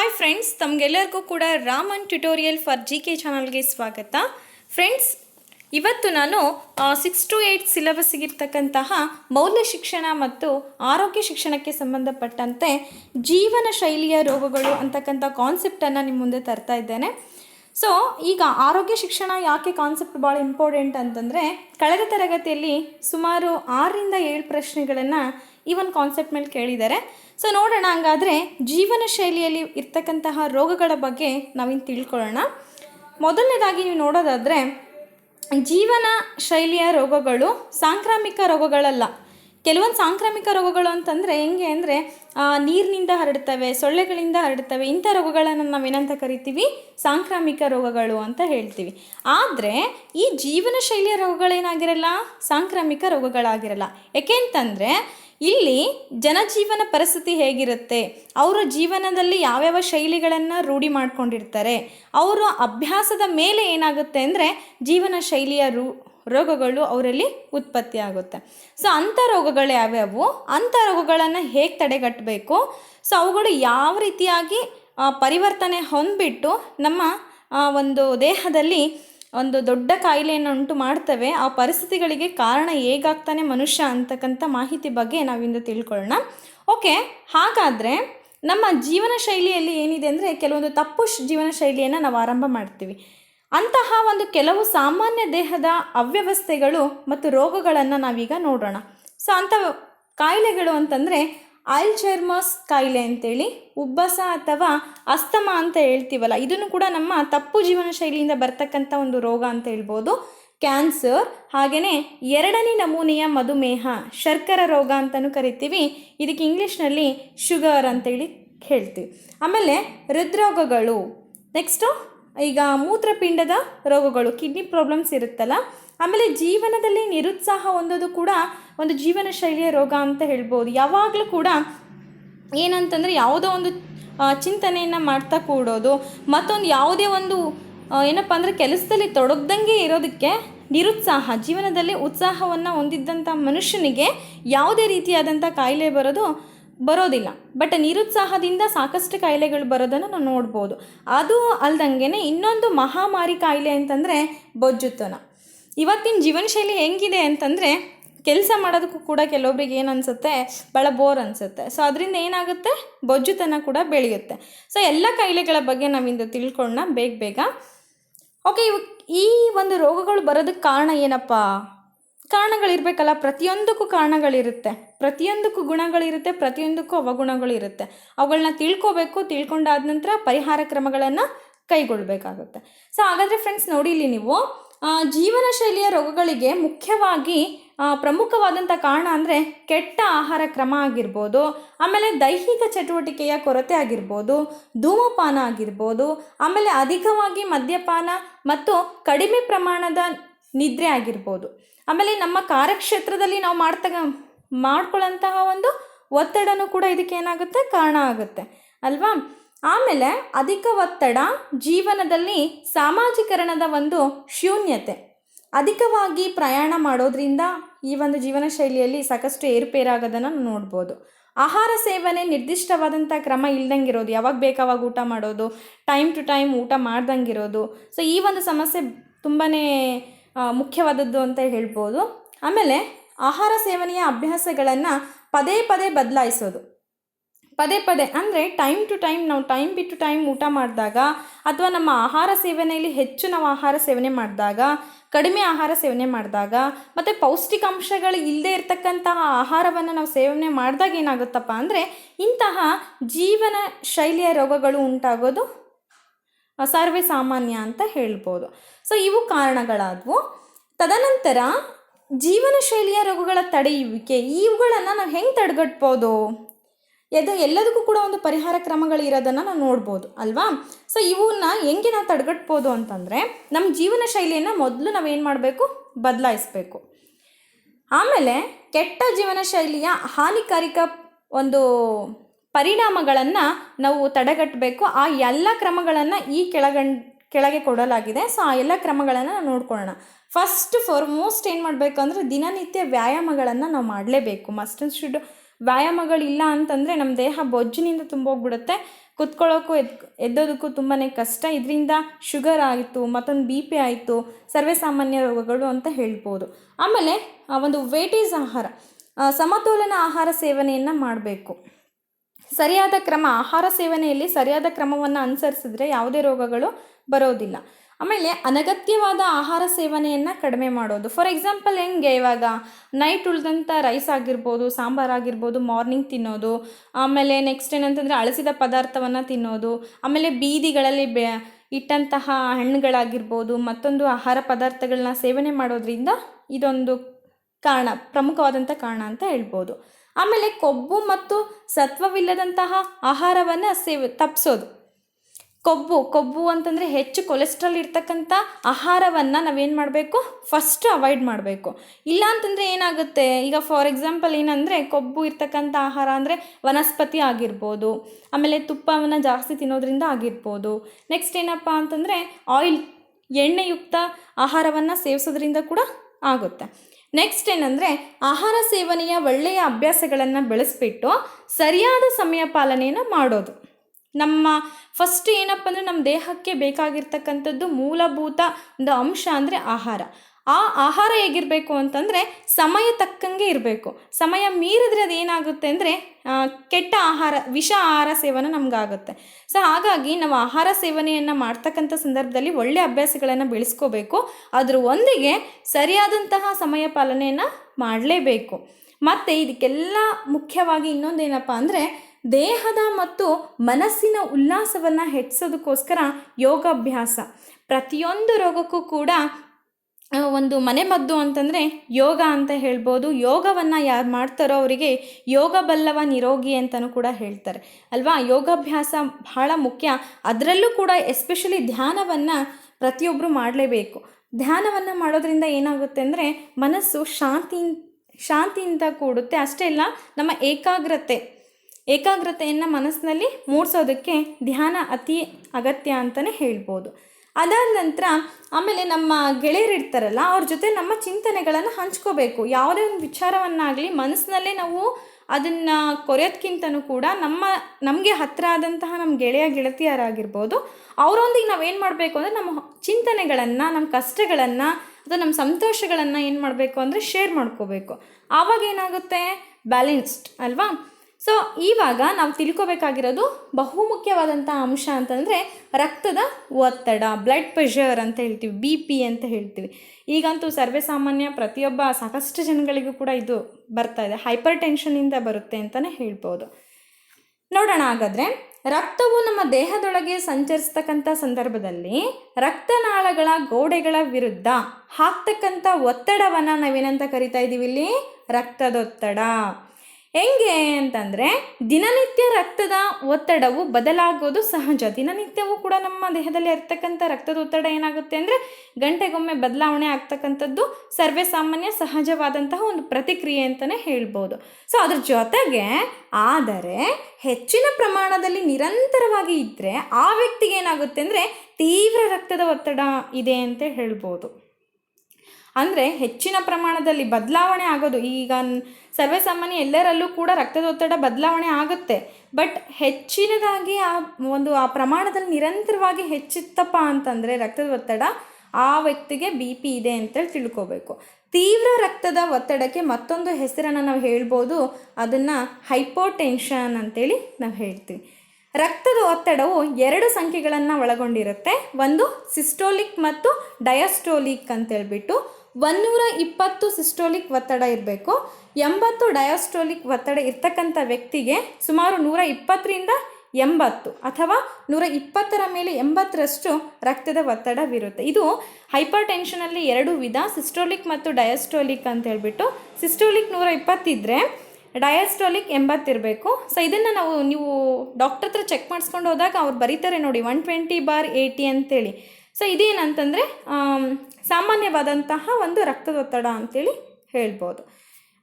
Hi friends ತಮಗೆಲ್ಲರಿಗೂ ಕೂಡ Raman tutorial for G K ಚಾನಲ್ಗೆ ಸ್ವಾಗತ. ಫ್ರೆಂಡ್ಸ್ ಇವತ್ತು ನಾನು ಸಿಕ್ಸ್ ಟು ಏಯ್ಟ್ ಸಿಲೆಬಸ್ಗಿರ್ತಕ್ಕಂತಹ ಮೌಲ್ಯ ಶಿಕ್ಷಣ ಮತ್ತು ಆರೋಗ್ಯ ಶಿಕ್ಷಣಕ್ಕೆ ಸಂಬಂಧಪಟ್ಟಂತೆ ಜೀವನ ಶೈಲಿಯ ರೋಗಗಳು ಅಂತಕ್ಕಂಥ ಕಾನ್ಸೆಪ್ಟನ್ನು ನಿಮ್ಮ ಮುಂದೆ ತರ್ತಾ ಇದ್ದೇನೆ. ಸೊ ಈಗ ಆರೋಗ್ಯ ಶಿಕ್ಷಣ ಯಾಕೆ ಕಾನ್ಸೆಪ್ಟ್ ಭಾಳ ಇಂಪಾರ್ಟೆಂಟ್ ಅಂತಂದರೆ, ಕಳೆದ ತರಗತಿಯಲ್ಲಿ ಸುಮಾರು ಆರರಿಂದ ಏಳು ಪ್ರಶ್ನೆಗಳನ್ನು ಈ ಒಂದು ಕಾನ್ಸೆಪ್ಟ್ ಮೇಲೆ ಕೇಳಿದ್ದಾರೆ. ಸೊ ನೋಡೋಣ ಹಂಗಾದರೆ ಜೀವನ ಶೈಲಿಯಲ್ಲಿ ಇರ್ತಕ್ಕಂತಹ ರೋಗಗಳ ಬಗ್ಗೆ ನಾವಿನ್ನು ತಿಳ್ಕೊಳ್ಳೋಣ. ಮೊದಲನೇದಾಗಿ ನೀವು ನೋಡೋದಾದರೆ, ಜೀವನ ಶೈಲಿಯ ರೋಗಗಳು ಸಾಂಕ್ರಾಮಿಕ ರೋಗಗಳಲ್ಲ. ಕೆಲವೊಂದು ಸಾಂಕ್ರಾಮಿಕ ರೋಗಗಳು ಅಂತಂದರೆ ಹೆಂಗೆ ಅಂದರೆ ನೀರಿನಿಂದ ಹರಡ್ತವೆ, ಸೊಳ್ಳೆಗಳಿಂದ ಹರಡ್ತವೆ, ಇಂಥ ರೋಗಗಳನ್ನು ನಾವೇನಂತ ಕರಿತೀವಿ? ಸಾಂಕ್ರಾಮಿಕ ರೋಗಗಳು ಅಂತ ಹೇಳ್ತೀವಿ. ಆದರೆ ಈ ಜೀವನ ಶೈಲಿಯ ರೋಗಗಳೇನಾಗಿರಲ್ಲ? ಸಾಂಕ್ರಾಮಿಕ ರೋಗಗಳಾಗಿರಲ್ಲ. ಯಾಕೆಂತಂದರೆ ಇಲ್ಲಿ ಜನಜೀವನ ಪರಿಸ್ಥಿತಿ ಹೇಗಿರುತ್ತೆ? ಅವರ ಜೀವನದಲ್ಲಿ ಯಾವ್ಯಾವ ಶೈಲಿಗಳನ್ನು ರೂಢಿ ಮಾಡ್ಕೊಂಡಿರ್ತಾರೆ? ಅವರ ಅಭ್ಯಾಸದ ಮೇಲೆ ಏನಾಗುತ್ತೆ ಅಂದರೆ ಜೀವನ ಶೈಲಿಯ ರೂ, ರೋಗಗಳು ಅವರಲ್ಲಿ ಉತ್ಪತ್ತಿ ಆಗುತ್ತೆ. ಸೊ ಅಂಥ ರೋಗಗಳು ಯಾವ್ಯಾವು? ಅಂಥ ರೋಗಗಳನ್ನು ಹೇಗೆ ತಡೆಗಟ್ಟಬೇಕು ಸೊ ಅವುಗಳು ಯಾವ ರೀತಿಯಾಗಿ ಪರಿವರ್ತನೆ ಹೊಂದ್ಬಿಟ್ಟು ನಮ್ಮ ಒಂದು ದೇಹದಲ್ಲಿ ಒಂದು ದೊಡ್ಡ ಕಾಯಿಲೆಯನ್ನು ಉಂಟು ಮಾಡ್ತವೆ. ಆ ಪರಿಸ್ಥಿತಿಗಳಿಗೆ ಕಾರಣ ಹೇಗಾಗ್ತಾನೆ ಮನುಷ್ಯ ಅಂತಕ್ಕಂಥ ಮಾಹಿತಿ ಬಗ್ಗೆ ನಾವಿಂದು ತಿಳ್ಕೊಳ್ಳೋಣ. ಓಕೆ, ಹಾಗಾದರೆ ನಮ್ಮ ಜೀವನ ಶೈಲಿಯಲ್ಲಿ ಏನಿದೆ ಅಂದರೆ ಕೆಲವೊಂದು ತಪ್ಪು ಜೀವನ ಶೈಲಿಯನ್ನು ನಾವು ಆರಂಭ ಮಾಡ್ತೀವಿ. ಅಂತಹ ಒಂದು ಕೆಲವು ಸಾಮಾನ್ಯ ದೇಹದ ಅವ್ಯವಸ್ಥೆಗಳು ಮತ್ತು ರೋಗಗಳನ್ನು ನಾವೀಗ ನೋಡೋಣ. ಸೊ, ಅಂಥ ಕಾಯಿಲೆಗಳು ಅಂತಂದರೆ ಆಲ್ಚೈರ್ಮಸ್ ಕಾಯಿಲೆ ಅಂತೇಳಿ ಉಬ್ಬಸ ಅಥವಾ ಅಸ್ತಮ ಅಂತ ಹೇಳ್ತೀವಲ್ಲ, ಇದನ್ನು ಕೂಡ ನಮ್ಮ ತಪ್ಪು ಜೀವನ ಶೈಲಿಯಿಂದ ಬರ್ತಕ್ಕಂಥ ಒಂದು ರೋಗ ಅಂತ ಹೇಳ್ಬೋದು. ಕ್ಯಾನ್ಸರ್ ಹಾಗೆಯೇ ಎರಡನೇ ನಮೂನೆಯ ಮಧುಮೇಹ, ಶರ್ಕರ ರೋಗ ಅಂತಲೂ ಕರಿತೀವಿ. ಇದಕ್ಕೆ ಇಂಗ್ಲೀಷ್ನಲ್ಲಿ ಶುಗರ್ ಅಂತೇಳಿ ಹೇಳ್ತೀವಿ. ಆಮೇಲೆ ಹೃದ್ರೋಗಗಳು. ನೆಕ್ಸ್ಟು ಈಗ ಮೂತ್ರಪಿಂಡದ ರೋಗಗಳು, ಕಿಡ್ನಿ ಪ್ರಾಬ್ಲಮ್ಸ್ ಇರುತ್ತಲ್ಲ ಆಮೇಲೆ ಜೀವನದಲ್ಲಿ ನಿರುತ್ಸಾಹ ಹೊಂದೋದು ಕೂಡ ಒಂದು ಜೀವನ ಶೈಲಿಯ ರೋಗ ಅಂತ ಹೇಳ್ಬೋದು. ಯಾವಾಗಲೂ ಕೂಡ ಏನಂತಂದರೆ ಯಾವುದೋ ಒಂದು ಚಿಂತನೆಯನ್ನು ಮಾಡ್ತಾ ಕೂಡೋದು. ಮತ್ತೊಂದು ಯಾವುದೇ ಒಂದು ಏನಪ್ಪ ಅಂದರೆ ಕೆಲಸದಲ್ಲಿ ತೊಡಗ್ದಂಗೆ ಇರೋದಕ್ಕೆ ನಿರುತ್ಸಾಹ, ಜೀವನದಲ್ಲಿ ಉತ್ಸಾಹವನ್ನು ಹೊಂದಿದ್ದಂಥ ಮನುಷ್ಯನಿಗೆ ಯಾವುದೇ ರೀತಿಯಾದಂಥ ಕಾಯಿಲೆ ಬರೋದು, ಬರೋದಿಲ್ಲ. ಬಟ್ ನಿರುತ್ಸಾಹದಿಂದ ಸಾಕಷ್ಟು ಕಾಯಿಲೆಗಳು ಬರೋದನ್ನು ನಾವು ನೋಡ್ಬೋದು. ಅದು ಅಲ್ದಂಗೆ ಇನ್ನೊಂದು ಮಹಾಮಾರಿ ಕಾಯಿಲೆ ಅಂತಂದರೆ ಬೊಜ್ಜುತನ. ಇವತ್ತಿನ ಜೀವನ ಶೈಲಿ ಹೆಂಗಿದೆ ಅಂತಂದರೆ ಕೆಲಸ ಮಾಡೋದಕ್ಕೂ ಕೂಡ ಕೆಲವೊಬ್ರಿಗೆ ಏನು ಅನಿಸುತ್ತೆ? ಭಾಳ ಬೋರ್ ಅನಿಸುತ್ತೆ. ಸೊ ಅದರಿಂದ ಏನಾಗುತ್ತೆ? ಬೊಜ್ಜುತನ ಕೂಡ ಬೆಳೆಯುತ್ತೆ. ಸೊ ಎಲ್ಲ ಕಾಯಿಲೆಗಳ ಬಗ್ಗೆ ನಾವಿಂದು ತಿಳ್ಕೊಳ್ಳೋಣ ಬೇಗ ಬೇಗ. ಓಕೆ ಇವ ಈ ಒಂದು ರೋಗಗಳು ಬರೋದಕ್ಕೆ ಕಾರಣ ಏನಪ್ಪ? ಕಾರಣಗಳಿರಬೇಕಲ್ಲ ಪ್ರತಿಯೊಂದಕ್ಕೂ ಕಾರಣಗಳಿರುತ್ತೆ ಪ್ರತಿಯೊಂದಕ್ಕೂ ಗುಣಗಳಿರುತ್ತೆ ಪ್ರತಿಯೊಂದಕ್ಕೂ ಅವಗುಣಗಳಿರುತ್ತೆ ಅವುಗಳನ್ನ ತಿಳ್ಕೊಬೇಕು. ತಿಳ್ಕೊಂಡಾದ ನಂತರ ಪರಿಹಾರ ಕ್ರಮಗಳನ್ನು ಕೈಗೊಳ್ಳಬೇಕಾಗುತ್ತೆ. ಸೊ ಹಾಗಾದರೆ ಫ್ರೆಂಡ್ಸ್ ನೋಡಿ ಇಲ್ಲಿ ನೀವು ಜೀವನ ಶೈಲಿಯ ರೋಗಗಳಿಗೆ ಮುಖ್ಯವಾಗಿ ಪ್ರಮುಖವಾದಂಥ ಕಾರಣ ಅಂದರೆ ಕೆಟ್ಟ ಆಹಾರ ಕ್ರಮ ಆಗಿರ್ಬೋದು, ಆಮೇಲೆ ದೈಹಿಕ ಚಟುವಟಿಕೆಯ ಕೊರತೆ ಆಗಿರ್ಬೋದು, ಧೂಮಪಾನ ಆಗಿರ್ಬೋದು, ಆಮೇಲೆ ಅಧಿಕವಾಗಿ ಮದ್ಯಪಾನ ಮತ್ತು ಕಡಿಮೆ ಪ್ರಮಾಣದ ನಿದ್ರೆ ಆಗಿರ್ಬೋದು. ಆಮೇಲೆ ನಮ್ಮ ಕಾರ್ಯಕ್ಷೇತ್ರದಲ್ಲಿ ನಾವು ಮಾಡ್ತ ಮಾಡ್ಕೊಳ್ಳೋಂತಹ ಒಂದು ಒತ್ತಡನೂ ಕೂಡ ಇದಕ್ಕೆ ಏನಾಗುತ್ತೆ? ಕಾರಣ ಆಗುತ್ತೆ. ಅಲ್ವಾ? ಆಮೇಲೆ ಅಧಿಕ ಒತ್ತಡ ಜೀವನದಲ್ಲಿ ಸಾಮಾಜೀಕರಣದ ಒಂದು ಶೂನ್ಯತೆ. ಅಧಿಕವಾಗಿ ಪ್ರಯಾಣ ಮಾಡೋದ್ರಿಂದ ಈ ಒಂದು ಜೀವನ ಶೈಲಿಯಲ್ಲಿ ಸಾಕಷ್ಟು ಏರುಪೇರಾಗೋದನ್ನು ನೋಡ್ಬೋದು. ಆಹಾರ ಸೇವನೆ ನಿರ್ದಿಷ್ಟವಾದಂಥ ಕ್ರಮ ಇಲ್ದಂಗಿರೋದು, ಯಾವಾಗ ಬೇಕಾವಾಗ ಊಟ ಮಾಡೋದು ಟೈಮ್ ಟು ಟೈಮ್ ಊಟ ಮಾಡ್ದಂಗಿರೋದು. ಸೊ ಈ ಒಂದು ಸಮಸ್ಯೆ ತುಂಬಾ ಮುಖ್ಯವಾದದ್ದು ಅಂತ ಹೇಳ್ಬೋದು. ಆಮೇಲೆ ಆಹಾರ ಸೇವನೆಯ ಅಭ್ಯಾಸಗಳನ್ನು ಪದೇ ಪದೇ ಬದಲಾಯಿಸೋದು. ಪದೇ ಪದೇ, ಅಂದರೆ ಟೈಮ್ ಟು ಟೈಮ್ ನಾವು ಟೈಮ್ ಬಿಟ್ಟು ಟೈಮ್ ಊಟ ಮಾಡಿದಾಗ, ಅಥವಾ ನಮ್ಮ ಆಹಾರ ಸೇವನೆಯಲ್ಲಿ ಹೆಚ್ಚು ನಾವು ಆಹಾರ ಸೇವನೆ ಮಾಡಿದಾಗ, ಕಡಿಮೆ ಆಹಾರ ಸೇವನೆ ಮಾಡಿದಾಗ, ಮತ್ತು ಪೌಷ್ಟಿಕಾಂಶಗಳು ಇಲ್ಲದೆ ಇರತಕ್ಕಂತಹ ಆಹಾರವನ್ನು ನಾವು ಸೇವನೆ ಮಾಡಿದಾಗ ಏನಾಗುತ್ತಪ್ಪ ಅಂದರೆ, ಇಂತಹ ಜೀವನ ಶೈಲಿಯ ರೋಗಗಳು ಉಂಟಾಗೋದು ಸರ್ವೇ ಸಾಮಾನ್ಯ ಅಂತ ಹೇಳ್ಬೋದು. ಸೊ ಇವು ಕಾರಣಗಳಾದವು. ತದನಂತರ, ಜೀವನ ಶೈಲಿಯ ರೋಗಗಳ ತಡೆಯುವಿಕೆ, ಇವುಗಳನ್ನು ನಾವು ಹೆಂಗೆ ತಡೆಗಟ್ಬೋದು? ಇದು ಎಲ್ಲದಕ್ಕೂ ಕೂಡ ಒಂದು ಪರಿಹಾರ ಕ್ರಮಗಳು ಇರೋದನ್ನು ನಾವು ನೋಡ್ಬೋದು, ಅಲ್ವಾ? ಸೊ ಇವನ್ನ ಹೆಂಗೆ ನಾವು ತಡೆಗಟ್ಬೋದು ಅಂತಂದರೆ ನಮ್ಮ ಜೀವನ ಶೈಲಿಯನ್ನು ಮೊದಲು ನಾವೇನು ಮಾಡಬೇಕು? ಬದಲಾಯಿಸಬೇಕು. ಆಮೇಲೆ ಕೆಟ್ಟ ಜೀವನ ಶೈಲಿಯ ಹಾನಿಕಾರಿಕ ಒಂದು ಪರಿಣಾಮಗಳನ್ನು ನಾವು ತಡೆಗಟ್ಟಬೇಕು ಆ ಎಲ್ಲ ಕ್ರಮಗಳನ್ನು ಈ ಕೆಳಗಂಡ್, ಕೆಳಗೆ ಕೊಡಲಾಗಿದೆ. ಸೊ ಆ ಎಲ್ಲ ಕ್ರಮಗಳನ್ನು ನಾವು ನೋಡ್ಕೊಳ್ಳೋಣ. ಫಸ್ಟ್ ಫಾರ್ ಮೋಸ್ಟ್ ಏನು ಮಾಡಬೇಕು ಅಂದರೆ ದಿನನಿತ್ಯ ವ್ಯಾಯಾಮಗಳನ್ನು ನಾವು ಮಾಡಲೇಬೇಕು. ಮಸ್ಟ್ ಶುಡ್ ವ್ಯಾಯಾಮಗಳಿಲ್ಲ ಅಂತಂದರೆ ನಮ್ಮ ದೇಹ ಬೊಜ್ಜಿನಿಂದ ತುಂಬೋಗ್ಬಿಡುತ್ತೆ. ಕುತ್ಕೊಳ್ಳೋಕ್ಕೂ ಎದ್, ಎದ್ದೋದಕ್ಕೂ ತುಂಬಾ ಕಷ್ಟ. ಇದರಿಂದ ಶುಗರ್ ಆಯಿತು, ಮತ್ತೊಂದು ಬಿ ಪಿ ಆಯಿತು ಸರ್ವೇಸಾಮಾನ್ಯ ರೋಗಗಳು ಅಂತ ಹೇಳ್ಬೋದು. ಆಮೇಲೆ ಒಂದು ವೇಟೇಜ್ ಆಹಾರ. ಸಮತೋಲನ ಆಹಾರ ಸೇವನೆಯನ್ನು ಮಾಡಬೇಕು. ಸರಿಯಾದ ಕ್ರಮ, ಆಹಾರ ಸೇವನೆಯಲ್ಲಿ ಸರಿಯಾದ ಕ್ರಮವನ್ನು ಅನುಸರಿಸಿದ್ರೆ ಯಾವುದೇ ರೋಗಗಳು ಬರೋದಿಲ್ಲ. ಆಮೇಲೆ ಅನಗತ್ಯವಾದ ಆಹಾರ ಸೇವನೆಯನ್ನು ಕಡಿಮೆ ಮಾಡೋದು. ಫಾರ್ ಎಕ್ಸಾಂಪಲ್ ಹೆಂಗೆ ಇವಾಗ ನೈಟ್ ಉಳಿದಂಥ ರೈಸ್ ಆಗಿರ್ಬೋದು, ಸಾಂಬಾರು ಆಗಿರ್ಬೋದು ಮಾರ್ನಿಂಗ್ ತಿನ್ನೋದು, ಆಮೇಲೆ ನೆಕ್ಸ್ಟ್ ಏನಂತಂದರೆ ಅಳಸಿದ ಪದಾರ್ಥವನ್ನು ತಿನ್ನೋದು, ಆಮೇಲೆ ಬೀದಿಗಳಲ್ಲಿ ಬೆ, ಇಟ್ಟಂತಹ ಹಣ್ಣುಗಳಾಗಿರ್ಬೋದು, ಮತ್ತೊಂದು ಆಹಾರ ಪದಾರ್ಥಗಳನ್ನ ಸೇವನೆ ಮಾಡೋದ್ರಿಂದ ಇದೊಂದು ಕಾರಣ ಪ್ರಮುಖವಾದಂಥ ಕಾರಣ ಅಂತ ಹೇಳ್ಬೋದು. ಆಮೇಲೆ ಕೊಬ್ಬು ಮತ್ತು ಸತ್ವವಿಲ್ಲದಂತಹ ಆಹಾರವನ್ನು ಸೇವ ತಪ್ಪಿಸೋದು ಕೊಬ್ಬು ಕೊಬ್ಬು ಅಂತಂದರೆ ಹೆಚ್ಚು ಕೊಲೆಸ್ಟ್ರಾಲ್ ಇರ್ತಕ್ಕಂಥ ಆಹಾರವನ್ನು ನಾವೇನು ಮಾಡಬೇಕು? ಫಸ್ಟ್ ಅವಾಯ್ಡ್ ಮಾಡಬೇಕು. ಇಲ್ಲ ಅಂತಂದರೆ ಏನಾಗುತ್ತೆ? ಈಗ ಫಾರ್ ಎಕ್ಸಾಂಪಲ್ ಏನಂದರೆ ಕೊಬ್ಬು ಇರ್ತಕ್ಕಂಥ ಆಹಾರ ಅಂದರೆ ವನಸ್ಪತಿ ಆಗಿರ್ಬೋದು. ಆಮೇಲೆ ತುಪ್ಪವನ್ನು ಜಾಸ್ತಿ ತಿನ್ನೋದ್ರಿಂದ ಆಗಿರ್ಬೋದು. ನೆಕ್ಸ್ಟ್ ಏನಪ್ಪ ಅಂತಂದರೆ ಆಯಿಲ್ ಎಣ್ಣೆಯುಕ್ತ ಆಹಾರವನ್ನು ಸೇವಿಸೋದ್ರಿಂದ ಕೂಡ ಆಗುತ್ತೆ. ನೆಕ್ಸ್ಟ್ ಏನಂದರೆ ಆಹಾರ ಸೇವನೆಯ ಒಳ್ಳೆಯ ಅಭ್ಯಾಸಗಳನ್ನು ಬೆಳೆಸ್ಬಿಟ್ಟು ಸರಿಯಾದ ಸಮಯ ಪಾಲನೆಯನ್ನು ಮಾಡೋದು. ನಮ್ಮ ಫಸ್ಟ್ ಏನಪ್ಪ ಅಂದರೆ ನಮ್ಮ ದೇಹಕ್ಕೆ ಬೇಕಾಗಿರ್ತಕ್ಕಂಥದ್ದು ಮೂಲಭೂತ ಒಂದು ಅಂಶ ಅಂದರೆ ಆಹಾರ. ಆ ಆಹಾರ ಹೇಗಿರಬೇಕು ಅಂತಂದರೆ ಸಮಯ ತಕ್ಕಂಗೆ ಇರಬೇಕು. ಸಮಯ ಮೀರಿದ್ರೆ ಅದು ಏನಾಗುತ್ತೆ ಅಂದರೆ ಕೆಟ್ಟ ಆಹಾರ, ವಿಷ ಆಹಾರ ಸೇವನೆ ನಮಗಾಗುತ್ತೆ ಸೊ ಹಾಗಾಗಿ ನಾವು ಆಹಾರ ಸೇವನೆಯನ್ನು ಮಾಡ್ತಕ್ಕಂಥ ಸಂದರ್ಭದಲ್ಲಿ ಒಳ್ಳೆಯ ಅಭ್ಯಾಸಗಳನ್ನು ಬೆಳೆಸ್ಕೋಬೇಕು. ಅದರ ಒಂದಿಗೆ ಸರಿಯಾದಂತಹ ಸಮಯ ಪಾಲನೆಯನ್ನು ಮಾಡಲೇಬೇಕು. ಮತ್ತು ಇದಕ್ಕೆಲ್ಲ ಮುಖ್ಯವಾಗಿ ಇನ್ನೊಂದೇನಪ್ಪ ಅಂದರೆ ದೇಹದ ಮತ್ತು ಮನಸ್ಸಿನ ಉಲ್ಲಾಸವನ್ನು ಹೆಚ್ಚಿಸೋದಕ್ಕೋಸ್ಕರ ಯೋಗಾಭ್ಯಾಸ. ಪ್ರತಿಯೊಂದು ರೋಗಕ್ಕೂ ಕೂಡ ಒಂದು ಮನೆಮದ್ದು ಅಂತಂದರೆ ಯೋಗ ಅಂತ ಹೇಳ್ಬೋದು. ಯೋಗವನ್ನು ಯಾರು ಮಾಡ್ತಾರೋ ಅವರಿಗೆ ಯೋಗ ಬಲ್ಲವ ನಿರೋಗಿ ಅಂತಲೂ ಕೂಡ ಹೇಳ್ತಾರೆ. ಅಲ್ವಾ? ಯೋಗಾಭ್ಯಾಸ ಬಹಳ ಮುಖ್ಯ. ಅದರಲ್ಲೂ ಕೂಡ ಎಸ್ಪೆಷಲಿ ಧ್ಯಾನವನ್ನು ಪ್ರತಿಯೊಬ್ಬರು ಮಾಡಲೇಬೇಕು. ಧ್ಯಾನವನ್ನು ಮಾಡೋದ್ರಿಂದ ಏನಾಗುತ್ತೆ ಅಂದರೆ ಮನಸ್ಸು ಶಾಂತಿ ಶಾಂತಿಯಿಂದ ಕೂಡುತ್ತೆ. ಅಷ್ಟೇ ಅಲ್ಲ, ನಮ್ಮ ಏಕಾಗ್ರತೆ. ಏಕಾಗ್ರತೆಯನ್ನು ಮನಸ್ಸಿನಲ್ಲಿ ಮೂಡಿಸೋದಕ್ಕೆ ಧ್ಯಾನ ಅತಿ ಅಗತ್ಯ ಅಂತಲೇ ಹೇಳ್ಬೋದು. ಅದಾದ ನಂತರ ಆಮೇಲೆ ನಮ್ಮ ಗೆಳೆಯರಿರ್ತಾರಲ್ಲ ಅವ್ರ ಜೊತೆ ನಮ್ಮ ಚಿಂತನೆಗಳನ್ನು ಹಂಚ್ಕೋಬೇಕು. ಯಾವುದೇ ಒಂದು ವಿಚಾರವನ್ನಾಗಲಿ ಮನಸ್ಸಿನಲ್ಲೇ ನಾವು ಅದನ್ನು ಕೊರೆಯೋದ್ಕಿಂತನೂ ಕೂಡ ನಮ್ಮ, ನಮಗೆ ಹತ್ತಿರ ಆದಂತಹ ನಮ್ಮ ಗೆಳೆಯ ಗೆಳತಿಯರಾಗಿರ್ಬೋದು, ಅವರೊಂದಿಗೆ ನಾವೇನು ಮಾಡಬೇಕು ಅಂದರೆ ನಮ್ಮ ಚಿಂತನೆಗಳನ್ನು, ನಮ್ಮ ಕಷ್ಟಗಳನ್ನು ಅಥವಾ ನಮ್ಮ ಸಂತೋಷಗಳನ್ನು ಏನು ಮಾಡಬೇಕು ಅಂದರೆ ಶೇರ್ ಮಾಡ್ಕೋಬೇಕು. ಆವಾಗ ಏನಾಗುತ್ತೆ? ಬ್ಯಾಲೆನ್ಸ್ಡ್ ಅಲ್ವಾ? ಸೊ ಇವಾಗ ನಾವು ತಿಳ್ಕೊಬೇಕಾಗಿರೋದು ಬಹುಮುಖ್ಯವಾದಂಥ ಅಂಶ ಅಂತಂದರೆ ರಕ್ತದ ಒತ್ತಡ ಬ್ಲಡ್ ಪ್ರೆಷರ್ ಅಂತ ಹೇಳ್ತೀವಿ ಬಿ ಪಿ ಅಂತ ಹೇಳ್ತೀವಿ. ಈಗಂತೂ ಸರ್ವೇ ಸಾಮಾನ್ಯ ಪ್ರತಿಯೊಬ್ಬ ಸಾಕಷ್ಟು ಜನಗಳಿಗೂ ಕೂಡ ಇದು ಬರ್ತಾ ಇದೆ. ಹೈಪರ್ ಟೆನ್ಷನಿಂದ ಬರುತ್ತೆ ಅಂತಲೇ ಹೇಳ್ಬೋದು. ನೋಡೋಣ ಹಾಗಾದರೆ, ರಕ್ತವು ನಮ್ಮ ದೇಹದೊಳಗೆ ಸಂಚರಿಸ್ತಕ್ಕಂಥ ಸಂದರ್ಭದಲ್ಲಿ ರಕ್ತನಾಳಗಳ ಗೋಡೆಗಳ ವಿರುದ್ಧ ಹಾಕ್ತಕ್ಕಂಥ ಒತ್ತಡವನ್ನು ನಾವೇನಂತ ಕರಿತಾ ಇದ್ದೀವಿ ಇಲ್ಲಿ? ರಕ್ತದೊತ್ತಡ. ಹೆಂಗೆ ಅಂತಂದರೆ ದಿನನಿತ್ಯ ರಕ್ತದ ಒತ್ತಡವು ಬದಲಾಗೋದು ಸಹಜ. ದಿನನಿತ್ಯವೂ ಕೂಡ ನಮ್ಮ ದೇಹದಲ್ಲಿ ಇರ್ತಕ್ಕಂಥ ರಕ್ತದ ಒತ್ತಡ ಏನಾಗುತ್ತೆ ಅಂದರೆ ಗಂಟೆಗೊಮ್ಮೆ ಬದಲಾವಣೆ ಆಗ್ತಕ್ಕಂಥದ್ದು ಸರ್ವೇ ಸಾಮಾನ್ಯ ಸಹಜವಾದಂತಹ ಒಂದು ಪ್ರತಿಕ್ರಿಯೆ ಅಂತಲೇ ಹೇಳ್ಬೋದು. ಸೊ ಅದ್ರ ಜೊತೆಗೆ ಆದರೆ ಹೆಚ್ಚಿನ ಪ್ರಮಾಣದಲ್ಲಿ ನಿರಂತರವಾಗಿ ಇದ್ದರೆ ಆ ವ್ಯಕ್ತಿಗೆ ಏನಾಗುತ್ತೆ ಅಂದರೆ ತೀವ್ರ ರಕ್ತದ ಒತ್ತಡ ಇದೆ ಅಂತ ಹೇಳ್ಬೋದು. ಅಂದರೆ ಹೆಚ್ಚಿನ ಪ್ರಮಾಣದಲ್ಲಿ ಬದಲಾವಣೆ ಆಗೋದು. ಈಗ ಸರ್ವೇಸಾಮಾನ್ಯ ಸರ್ವೇ ಸಾಮಾನ್ಯ ಎಲ್ಲರಲ್ಲೂ ಕೂಡ ರಕ್ತದ ಒತ್ತಡ ಬದಲಾವಣೆ ಆಗುತ್ತೆ. ಬಟ್ ಹೆಚ್ಚಿನದಾಗಿ ಆ ಒಂದು ಆ ಪ್ರಮಾಣದಲ್ಲಿ ನಿರಂತರವಾಗಿ ಹೆಚ್ಚಿತ್ತಪ್ಪ ಅಂತಂದರೆ ರಕ್ತದ ಒತ್ತಡ ಆ ವ್ಯಕ್ತಿಗೆ ಬಿ ಪಿ ಇದೆ ಅಂತೇಳಿ ತಿಳ್ಕೋಬೇಕು. ತೀವ್ರ ರಕ್ತದ ಒತ್ತಡಕ್ಕೆ ಮತ್ತೊಂದು ಹೆಸರನ್ನು ನಾವು ಹೇಳ್ಬೋದು. ಅದನ್ನು ಹೈಪೋಟೆನ್ಷನ್ ಅಂತೇಳಿ ನಾವು ಹೇಳ್ತೀವಿ. ರಕ್ತದ ಒತ್ತಡವು ಎರಡು ಸಂಖ್ಯೆಗಳನ್ನು ಒಳಗೊಂಡಿರುತ್ತೆ. ಒಂದು ಸಿಸ್ಟೋಲಿಕ್ ಮತ್ತು ಡಯಾಸ್ಟೋಲಿಕ್ ಅಂತೇಳ್ಬಿಟ್ಟು ಒಂದೂರ ಇಪ್ಪತ್ತು ಸಿಸ್ಟೋಲಿಕ್ ಒತ್ತಡ ಇರಬೇಕು, ಎಂಬತ್ತು ಡಯಾಸ್ಟೋಲಿಕ್ ಒತ್ತಡ ಇರ್ತಕ್ಕಂಥ ವ್ಯಕ್ತಿಗೆ ಸುಮಾರು ನೂರ ಇಪ್ಪತ್ತರಿಂದ ಎಂಬತ್ತು ಅಥವಾ ನೂರ ಇಪ್ಪತ್ತರ ಮೇಲೆ ಎಂಬತ್ತರಷ್ಟು ರಕ್ತದ ಒತ್ತಡವಿರುತ್ತೆ. ಇದು ಹೈಪರ್ ಟೆನ್ಷನಲ್ಲಿ ಎರಡು ವಿಧ ಸಿಸ್ಟೋಲಿಕ್ ಮತ್ತು ಡಯಾಸ್ಟೋಲಿಕ್ ಅಂತ ಹೇಳ್ಬಿಟ್ಟು ಸಿಸ್ಟೋಲಿಕ್ ನೂರ ಇಪ್ಪತ್ತಿದ್ರೆ ಡಯಾಸ್ಟೋಲಿಕ್ ಎಂಬತ್ತಿರಬೇಕು. ಸೊ ಇದನ್ನು ನಾವು, ನೀವು ಡಾಕ್ಟರ್ ಹತ್ರ ಚೆಕ್ ಮಾಡಿಸ್ಕೊಂಡು ಹೋದಾಗ ಅವ್ರು ಬರೀತಾರೆ ನೋಡಿ ಒನ್ ಟ್ವೆಂಟಿ ಬಾರ್ ಏಯ್ಟಿ ಅಂತೇಳಿ. ಸೊ ಇದೇನಂತಂದರೆ ಸಾಮಾನ್ಯವಾದಂತಹ ಒಂದು ರಕ್ತದೊತ್ತಡ ಅಂತೇಳಿ ಹೇಳ್ಬೋದು.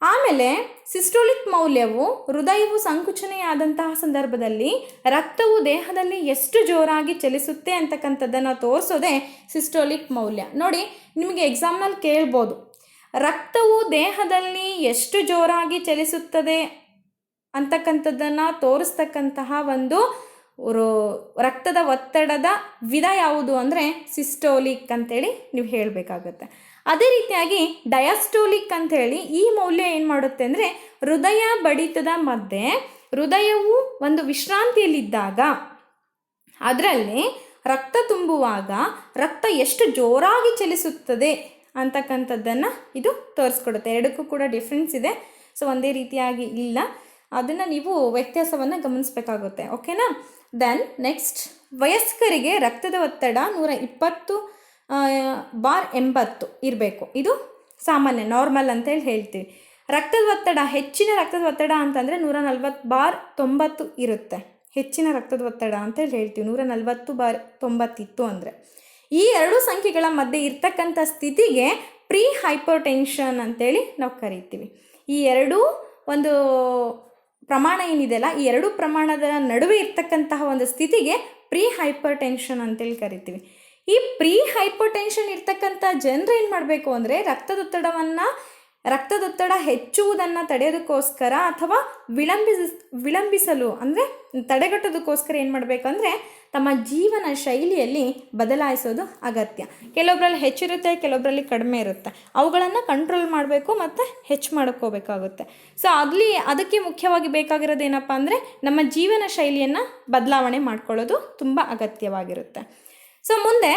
ಆಮೇಲೆ ಸಿಸ್ಟೋಲಿಕ್ ಮೌಲ್ಯವು ಹೃದಯವು ಸಂಕುಚನೆಯಾದಂತಹ ಸಂದರ್ಭದಲ್ಲಿ ರಕ್ತವು ದೇಹದಲ್ಲಿ ಎಷ್ಟು ಜೋರಾಗಿ ಚಲಿಸುತ್ತೆ ಅಂತಕ್ಕಂಥದ್ದನ್ನು ತೋರಿಸೋದೇ ಸಿಸ್ಟೋಲಿಕ್ ಮೌಲ್ಯ. ನೋಡಿ, ನಿಮಗೆ ಎಕ್ಸಾಮ್ನಲ್ಲಿ ಕೇಳ್ಬೋದು. ರಕ್ತವು ದೇಹದಲ್ಲಿ ಎಷ್ಟು ಜೋರಾಗಿ ಚಲಿಸುತ್ತದೆ ಅಂತಕ್ಕಂಥದ್ದನ್ನು ತೋರಿಸ್ತಕ್ಕಂತಹ ಒಂದು ರಕ್ತದ ಒತ್ತಡದ ವಿಧ ಯಾವುದು ಅಂದರೆ ಸಿಸ್ಟೋಲಿಕ್ ಅಂತೇಳಿ ನೀವು ಹೇಳಬೇಕಾಗುತ್ತೆ. ಅದೇ ರೀತಿಯಾಗಿ ಡಯಾಸ್ಟೋಲಿಕ್ ಅಂತೇಳಿ ಈ ಮೌಲ್ಯ ಏನು ಮಾಡುತ್ತೆ ಅಂದರೆ ಹೃದಯ ಬಡಿತದ ಮಧ್ಯೆ ಹೃದಯವು ಒಂದು ವಿಶ್ರಾಂತಿಯಲ್ಲಿದ್ದಾಗ ಅದರಲ್ಲಿ ರಕ್ತ ತುಂಬುವಾಗ ರಕ್ತ ಎಷ್ಟು ಜೋರಾಗಿ ಚಲಿಸುತ್ತದೆ ಅಂತಕ್ಕಂಥದ್ದನ್ನು ಇದು ತೋರಿಸ್ಕೊಡುತ್ತೆ. ಎರಡಕ್ಕೂ ಕೂಡ ಡಿಫ್ರೆನ್ಸ್ ಇದೆ. ಸೊ ಒಂದೇ ರೀತಿಯಾಗಿ ಇಲ್ಲ. ಅದನ್ನು ನೀವು ವ್ಯತ್ಯಾಸವನ್ನು ಗಮನಿಸಬೇಕಾಗುತ್ತೆ. ಓಕೆನಾ ದೆನ್ ನೆಕ್ಸ್ಟ್ ವಯಸ್ಕರಿಗೆ ರಕ್ತದ ಒತ್ತಡ ನೂರ ಇಪ್ಪತ್ತು ಬಾರ್ ಎಂಬತ್ತು ಇರಬೇಕು. ಇದು ಸಾಮಾನ್ಯ ನಾರ್ಮಲ್ ಅಂತೇಳಿ ಹೇಳ್ತೀವಿ. ರಕ್ತದ ಒತ್ತಡ, ಹೆಚ್ಚಿನ ರಕ್ತದ ಒತ್ತಡ ಅಂತಂದರೆ ನೂರ ನಲ್ವತ್ತು ಬಾರ್ ತೊಂಬತ್ತು ಇರುತ್ತೆ. ಹೆಚ್ಚಿನ ರಕ್ತದ ಒತ್ತಡ ಅಂತೇಳಿ ಹೇಳ್ತೀವಿ, ನೂರ ನಲ್ವತ್ತು ಬಾರ್ ತೊಂಬತ್ತಿತ್ತು ಅಂದರೆ. ಈ ಎರಡು ಸಂಖ್ಯೆಗಳ ಮಧ್ಯೆ ಇರ್ತಕ್ಕಂಥ ಸ್ಥಿತಿಗೆ ಪ್ರೀ ಹೈಪರ್ಟೆನ್ಷನ್ ಅಂತೇಳಿ ನಾವು ಕರಿತೀವಿ. ಈ ಎರಡೂ ಒಂದು ಪ್ರಮಾಣ ಏನಿದೆಯಲ್ಲ ಈ ಎರಡು ಪ್ರಮಾಣದ ನಡುವೆ ಇರ್ತಕ್ಕಂತಹ ಒಂದು ಸ್ಥಿತಿಗೆ ಪ್ರೀ ಹೈಪರ್ ಟೆನ್ಷನ್ ಅಂತೇಳಿ ಕರಿತೀವಿ. ಈ ಪ್ರೀ ಹೈಪರ್ ಟೆನ್ಷನ್ ಇರ್ತಕ್ಕಂಥ ಜನರು ಏನು ಮಾಡಬೇಕು ಅಂದರೆ ರಕ್ತದೊತ್ತಡವನ್ನು ರಕ್ತದೊತ್ತಡ ಹೆಚ್ಚುವುದನ್ನು ತಡೆಯೋದಕ್ಕೋಸ್ಕರ ಅಥವಾ ವಿಳಂಬಿಸ, ವಿಳಂಬಿಸಲು ಅಂದರೆ ತಡೆಗಟ್ಟೋದಕ್ಕೋಸ್ಕರ ಏನು ಮಾಡಬೇಕಂದ್ರೆ ತಮ್ಮ ಜೀವನ ಶೈಲಿಯಲ್ಲಿ ಬದಲಾಯಿಸೋದು ಅಗತ್ಯ. ಕೆಲವೊಬ್ಬರಲ್ಲಿ ಹೆಚ್ಚಿರುತ್ತೆ ಕೆಲವೊಬ್ಬರಲ್ಲಿ ಕಡಿಮೆ ಇರುತ್ತೆ. ಅವುಗಳನ್ನು ಕಂಟ್ರೋಲ್ ಮಾಡಬೇಕು ಮತ್ತು ಹೆಚ್ಚು ಮಾಡ್ಕೋಬೇಕಾಗುತ್ತೆ. ಸೊ ಅಲ್ಲಿ ಅದಕ್ಕೆ ಮುಖ್ಯವಾಗಿ ಬೇಕಾಗಿರೋದು ಏನಪ್ಪ ಅಂದರೆ ನಮ್ಮ ಜೀವನ ಶೈಲಿಯನ್ನು ಬದಲಾವಣೆ ಮಾಡ್ಕೊಳ್ಳೋದು ತುಂಬ ಅಗತ್ಯವಾಗಿರುತ್ತೆ. ಸೊ ಮುಂದೆ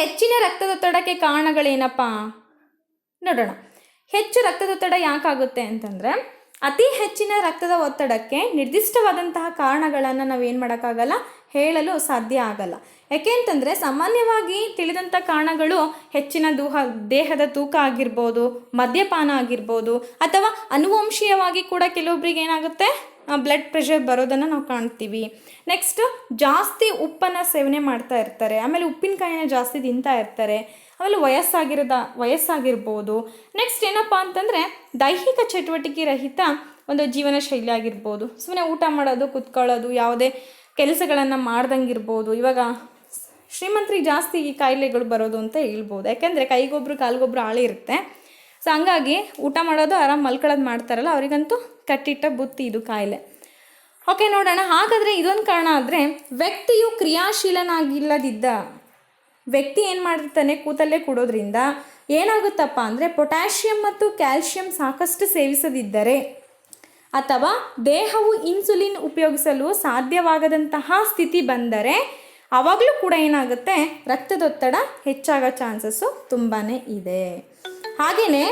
ಹೆಚ್ಚಿನ ರಕ್ತದೊತ್ತಡಕ್ಕೆ ಕಾರಣಗಳೇನಪ್ಪ? ನೋಡೋಣ. ಹೆಚ್ಚು ರಕ್ತದೊತ್ತಡ ಯಾಕಾಗುತ್ತೆ ಅಂತಂದರೆ, ಅತಿ ಹೆಚ್ಚಿನ ರಕ್ತದ ಒತ್ತಡಕ್ಕೆ ನಿರ್ದಿಷ್ಟವಾದಂತಹ ಕಾರಣಗಳನ್ನು ನಾವೇನು ಮಾಡೋಕ್ಕಾಗಲ್ಲ, ಹೇಳಲು ಸಾಧ್ಯ ಆಗಲ್ಲ. ಯಾಕೆ ಅಂತಂದರೆ, ಸಾಮಾನ್ಯವಾಗಿ ತಿಳಿದಂಥ ಕಾರಣಗಳು ಹೆಚ್ಚಿನ ದೂಹ, ದೇಹದ ತೂಕ ಆಗಿರ್ಬೋದು, ಮದ್ಯಪಾನ ಆಗಿರ್ಬೋದು, ಅಥವಾ ಅನುವಂಶೀಯವಾಗಿ ಕೂಡ ಕೆಲವೊಬ್ರಿಗೆ ಏನಾಗುತ್ತೆ? ಬ್ಲಡ್ ಪ್ರೆಷರ್ ಬರೋದನ್ನು ನಾವು ಕಾಣ್ತೀವಿ. ನೆಕ್ಸ್ಟ್ ಜಾಸ್ತಿ ಉಪ್ಪನ್ನು ಸೇವನೆ ಮಾಡ್ತಾ ಇರ್ತಾರೆ. ಆಮೇಲೆ ಉಪ್ಪಿನಕಾಯಿನ ಜಾಸ್ತಿ ತಿಂತಾ ಇರ್ತಾರೆ. ಆಮೇಲೆ ವಯಸ್ಸಾಗಿರದ, ವಯಸ್ಸಾಗಿರ್ಬೋದು. ನೆಕ್ಸ್ಟ್ ಏನಪ್ಪ ಅಂತಂದರೆ, ದೈಹಿಕ ಚಟುವಟಿಕೆ ರಹಿತ ಒಂದು ಜೀವನ ಶೈಲಿ ಆಗಿರ್ಬೋದು ಸುಮ್ಮನೆ ಊಟ ಮಾಡೋದು, ಕುತ್ಕೊಳ್ಳೋದು, ಯಾವುದೇ ಕೆಲಸಗಳನ್ನು ಮಾಡ್ದಂಗಿರ್ಬೋದು. ಇವಾಗ ಶ್ರೀಮಂತರಿಗೆ ಜಾಸ್ತಿ ಈ ಕಾಯಿಲೆಗಳು ಬರೋದು ಅಂತ ಹೇಳ್ಬೋದು. ಯಾಕೆಂದರೆ ಕೈಗೊಬ್ರು, ಕಾಲ್ಗೊಬ್ರು ಆಳೆ ಇರುತ್ತೆ. ಸೊ ಹಂಗಾಗಿ ಊಟ ಮಾಡೋದು ಆರಾಮ್ ಮಲ್ಕೊಳ್ಳೋದು ಮಾಡ್ತಾರಲ್ಲ, ಅವರಿಗಂತೂ ಕಟ್ಟಿಟ್ಟ ಬುತ್ತಿ ಇದು ಕಾಯಿಲೆ. ಓಕೆ ನೋಡೋಣ. ಹಾಗಾದರೆ ಇದೊಂದು ಕಾರಣ ಆದರೆ ವ್ಯಕ್ತಿಯು ಕ್ರಿಯಾಶೀಲನಾಗಿಲ್ಲದಿದ್ದ ವ್ಯಕ್ತಿ ಏನು ಮಾಡಿರ್ತಾನೆ ಕೂತಲ್ಲೇ ಕೊಡೋದ್ರಿಂದ ಏನಾಗುತ್ತಪ್ಪ ಅಂದರೆ ಪೊಟ್ಯಾಷಿಯಂ ಮತ್ತು ಕ್ಯಾಲ್ಶಿಯಂ ಸಾಕಷ್ಟು ಸೇವಿಸದಿದ್ದರೆ ಅಥವಾ ದೇಹವು ಇನ್ಸುಲಿನ್ ಉಪಯೋಗಿಸಲು ಸಾಧ್ಯವಾಗದಂತಹ ಸ್ಥಿತಿ ಬಂದರೆ ಆವಾಗಲೂ ಕೂಡ ಏನಾಗುತ್ತೆ ರಕ್ತದೊತ್ತಡ ಹೆಚ್ಚಾಗೋ ಚಾನ್ಸಸ್ಸು ತುಂಬಾ ಇದೆ. ಹಾಗೆಯೇ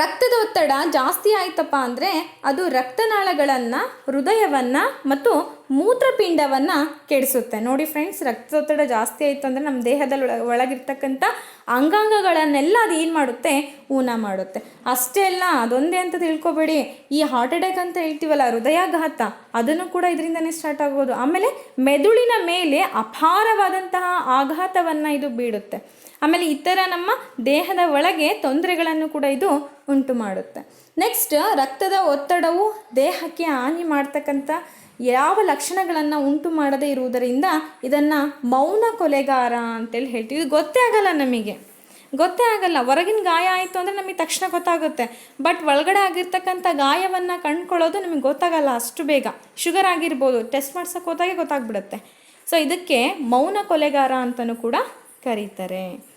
ರಕ್ತದ ಒತ್ತಡ ಜಾಸ್ತಿ ಆಯ್ತಪ್ಪ ಅಂದರೆ ಅದು ರಕ್ತನಾಳಗಳನ್ನು, ಹೃದಯವನ್ನು ಮತ್ತು ಮೂತ್ರಪಿಂಡವನ್ನು ಕೆಡಿಸುತ್ತೆ. ನೋಡಿ ಫ್ರೆಂಡ್ಸ್ ರಕ್ತದೊತ್ತಡ ಜಾಸ್ತಿ ಆಯಿತು ಅಂದರೆ ನಮ್ಮ ದೇಹದಲ್ಲಿ ಒಳ ಒಳಗಿರ್ತಕ್ಕಂಥ ಅಂಗಾಂಗಗಳನ್ನೆಲ್ಲ ಅದು ಏನು ಮಾಡುತ್ತೆ? ಊನ ಮಾಡುತ್ತೆ. ಅಷ್ಟೇ ಅಲ್ಲ, ಅದೊಂದೇ ಅಂತ ತಿಳ್ಕೊಬೇಡಿ. ಈ ಹಾರ್ಟ್ ಅಟ್ಯಾಕ್ ಅಂತ ಹೇಳ್ತೀವಲ್ಲ, ಹೃದಯಾಘಾತ, ಅದನ್ನು ಕೂಡ ಇದರಿಂದನೇ ಸ್ಟಾರ್ಟ್ ಆಗ್ಬೋದು. ಆಮೇಲೆ ಮೆದುಳಿನ ಮೇಲೆ ಅಪಾರವಾದಂತಹ ಆಘಾತವನ್ನು ಇದು ಬೀಳುತ್ತೆ. ಆಮೇಲೆ ಇತರ ನಮ್ಮ ದೇಹದ ಒಳಗೆ ತೊಂದರೆಗಳನ್ನು ಕೂಡ ಇದು ಉಂಟು ಮಾಡುತ್ತೆ. ನೆಕ್ಸ್ಟ್ ರಕ್ತದ ಒತ್ತಡವು ದೇಹಕ್ಕೆ ಹಾನಿ ಮಾಡ್ತಕ್ಕಂಥ ಯಾವ ಲಕ್ಷಣಗಳನ್ನು ಉಂಟು ಮಾಡದೇ ಇರುವುದರಿಂದ ಇದನ್ನು ಮೌನ ಕೊಲೆಗಾರ ಅಂತೇಳಿ ಹೇಳ್ತೀವಿ. ಗೊತ್ತೇ ಆಗಲ್ಲ ನಮಗೆ. ಗೊತ್ತೇ ಆಗಲ್ಲ. ಹೊರಗಿನ ಗಾಯ ಆಯಿತು ಅಂದರೆ ನಮಗೆ ತಕ್ಷಣ ಗೊತ್ತಾಗುತ್ತೆ. ಬಟ್ ಒಳಗಡೆ ಆಗಿರ್ತಕ್ಕಂಥ ಗಾಯವನ್ನು ಕಂಡುಕೊಳ್ಳೋದು ನಮಗೆ ಗೊತ್ತಾಗಲ್ಲ ಅಷ್ಟು ಬೇಗ. ಶುಗರ್ ಆಗಿರ್ಬೋದು ಟೆಸ್ಟ್ ಮಾಡ್ಸೋಕೆ ಹೋದಾಗೆ ಗೊತ್ತಾಗ್ಬಿಡುತ್ತೆ. ಸೊ ಇದಕ್ಕೆ ಮೌನ ಕೊಲೆಗಾರ ಅಂತಲೂ ಕೂಡ ಕರೀತಾರೆ.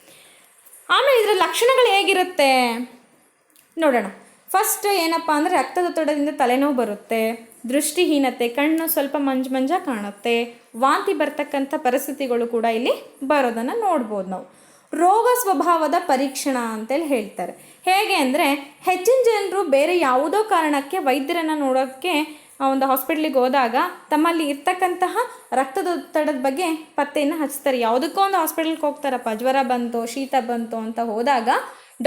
ಆಮೇಲೆ ಇದರ ಲಕ್ಷಣಗಳು ಹೇಗಿರುತ್ತೆ? ನೋಡೋಣ. ಫಸ್ಟ್ ಏನಪ್ಪ ಅಂದರೆ ರಕ್ತದೊತ್ತಡದಿಂದ ತಲೆನೋವು ಬರುತ್ತೆ, ದೃಷ್ಟಿಹೀನತೆ, ಕಣ್ಣು ಸ್ವಲ್ಪ ಮಂಜು ಮಂಜ ಕಾಣುತ್ತೆ, ವಾಂತಿ ಬರ್ತಕ್ಕಂಥ ಪರಿಸ್ಥಿತಿಗಳು ಕೂಡ ಇಲ್ಲಿ ಬರೋದನ್ನು ನೋಡ್ಬೋದು ನಾವು. ರೋಗ ಸ್ವಭಾವದ ಪರೀಕ್ಷಣ ಅಂತೇಳಿ ಹೇಳ್ತಾರೆ. ಹೇಗೆ ಅಂದರೆ ಹೆಚ್ಚಿನ ಜನರು ಬೇರೆ ಯಾವುದೋ ಕಾರಣಕ್ಕೆ ವೈದ್ಯರನ್ನು ನೋಡೋಕ್ಕೆ ಒಂದು ಹಾಸ್ಪಿಟ್ಲಿಗೆ ಹೋದಾಗ ತಮ್ಮಲ್ಲಿ ಇರ್ತಕ್ಕಂತಹ ರಕ್ತದೊತ್ತಡದ ಬಗ್ಗೆ ಪತ್ತೆಯನ್ನು ಹಚ್ತಾರೆ. ಯಾವುದಕ್ಕೋ ಒಂದು ಹಾಸ್ಪಿಟಲ್ಗೆ ಹೋಗ್ತಾರಪ್ಪ, ಜ್ವರ ಬಂತು, ಶೀತ ಬಂತು ಅಂತ ಹೋದಾಗ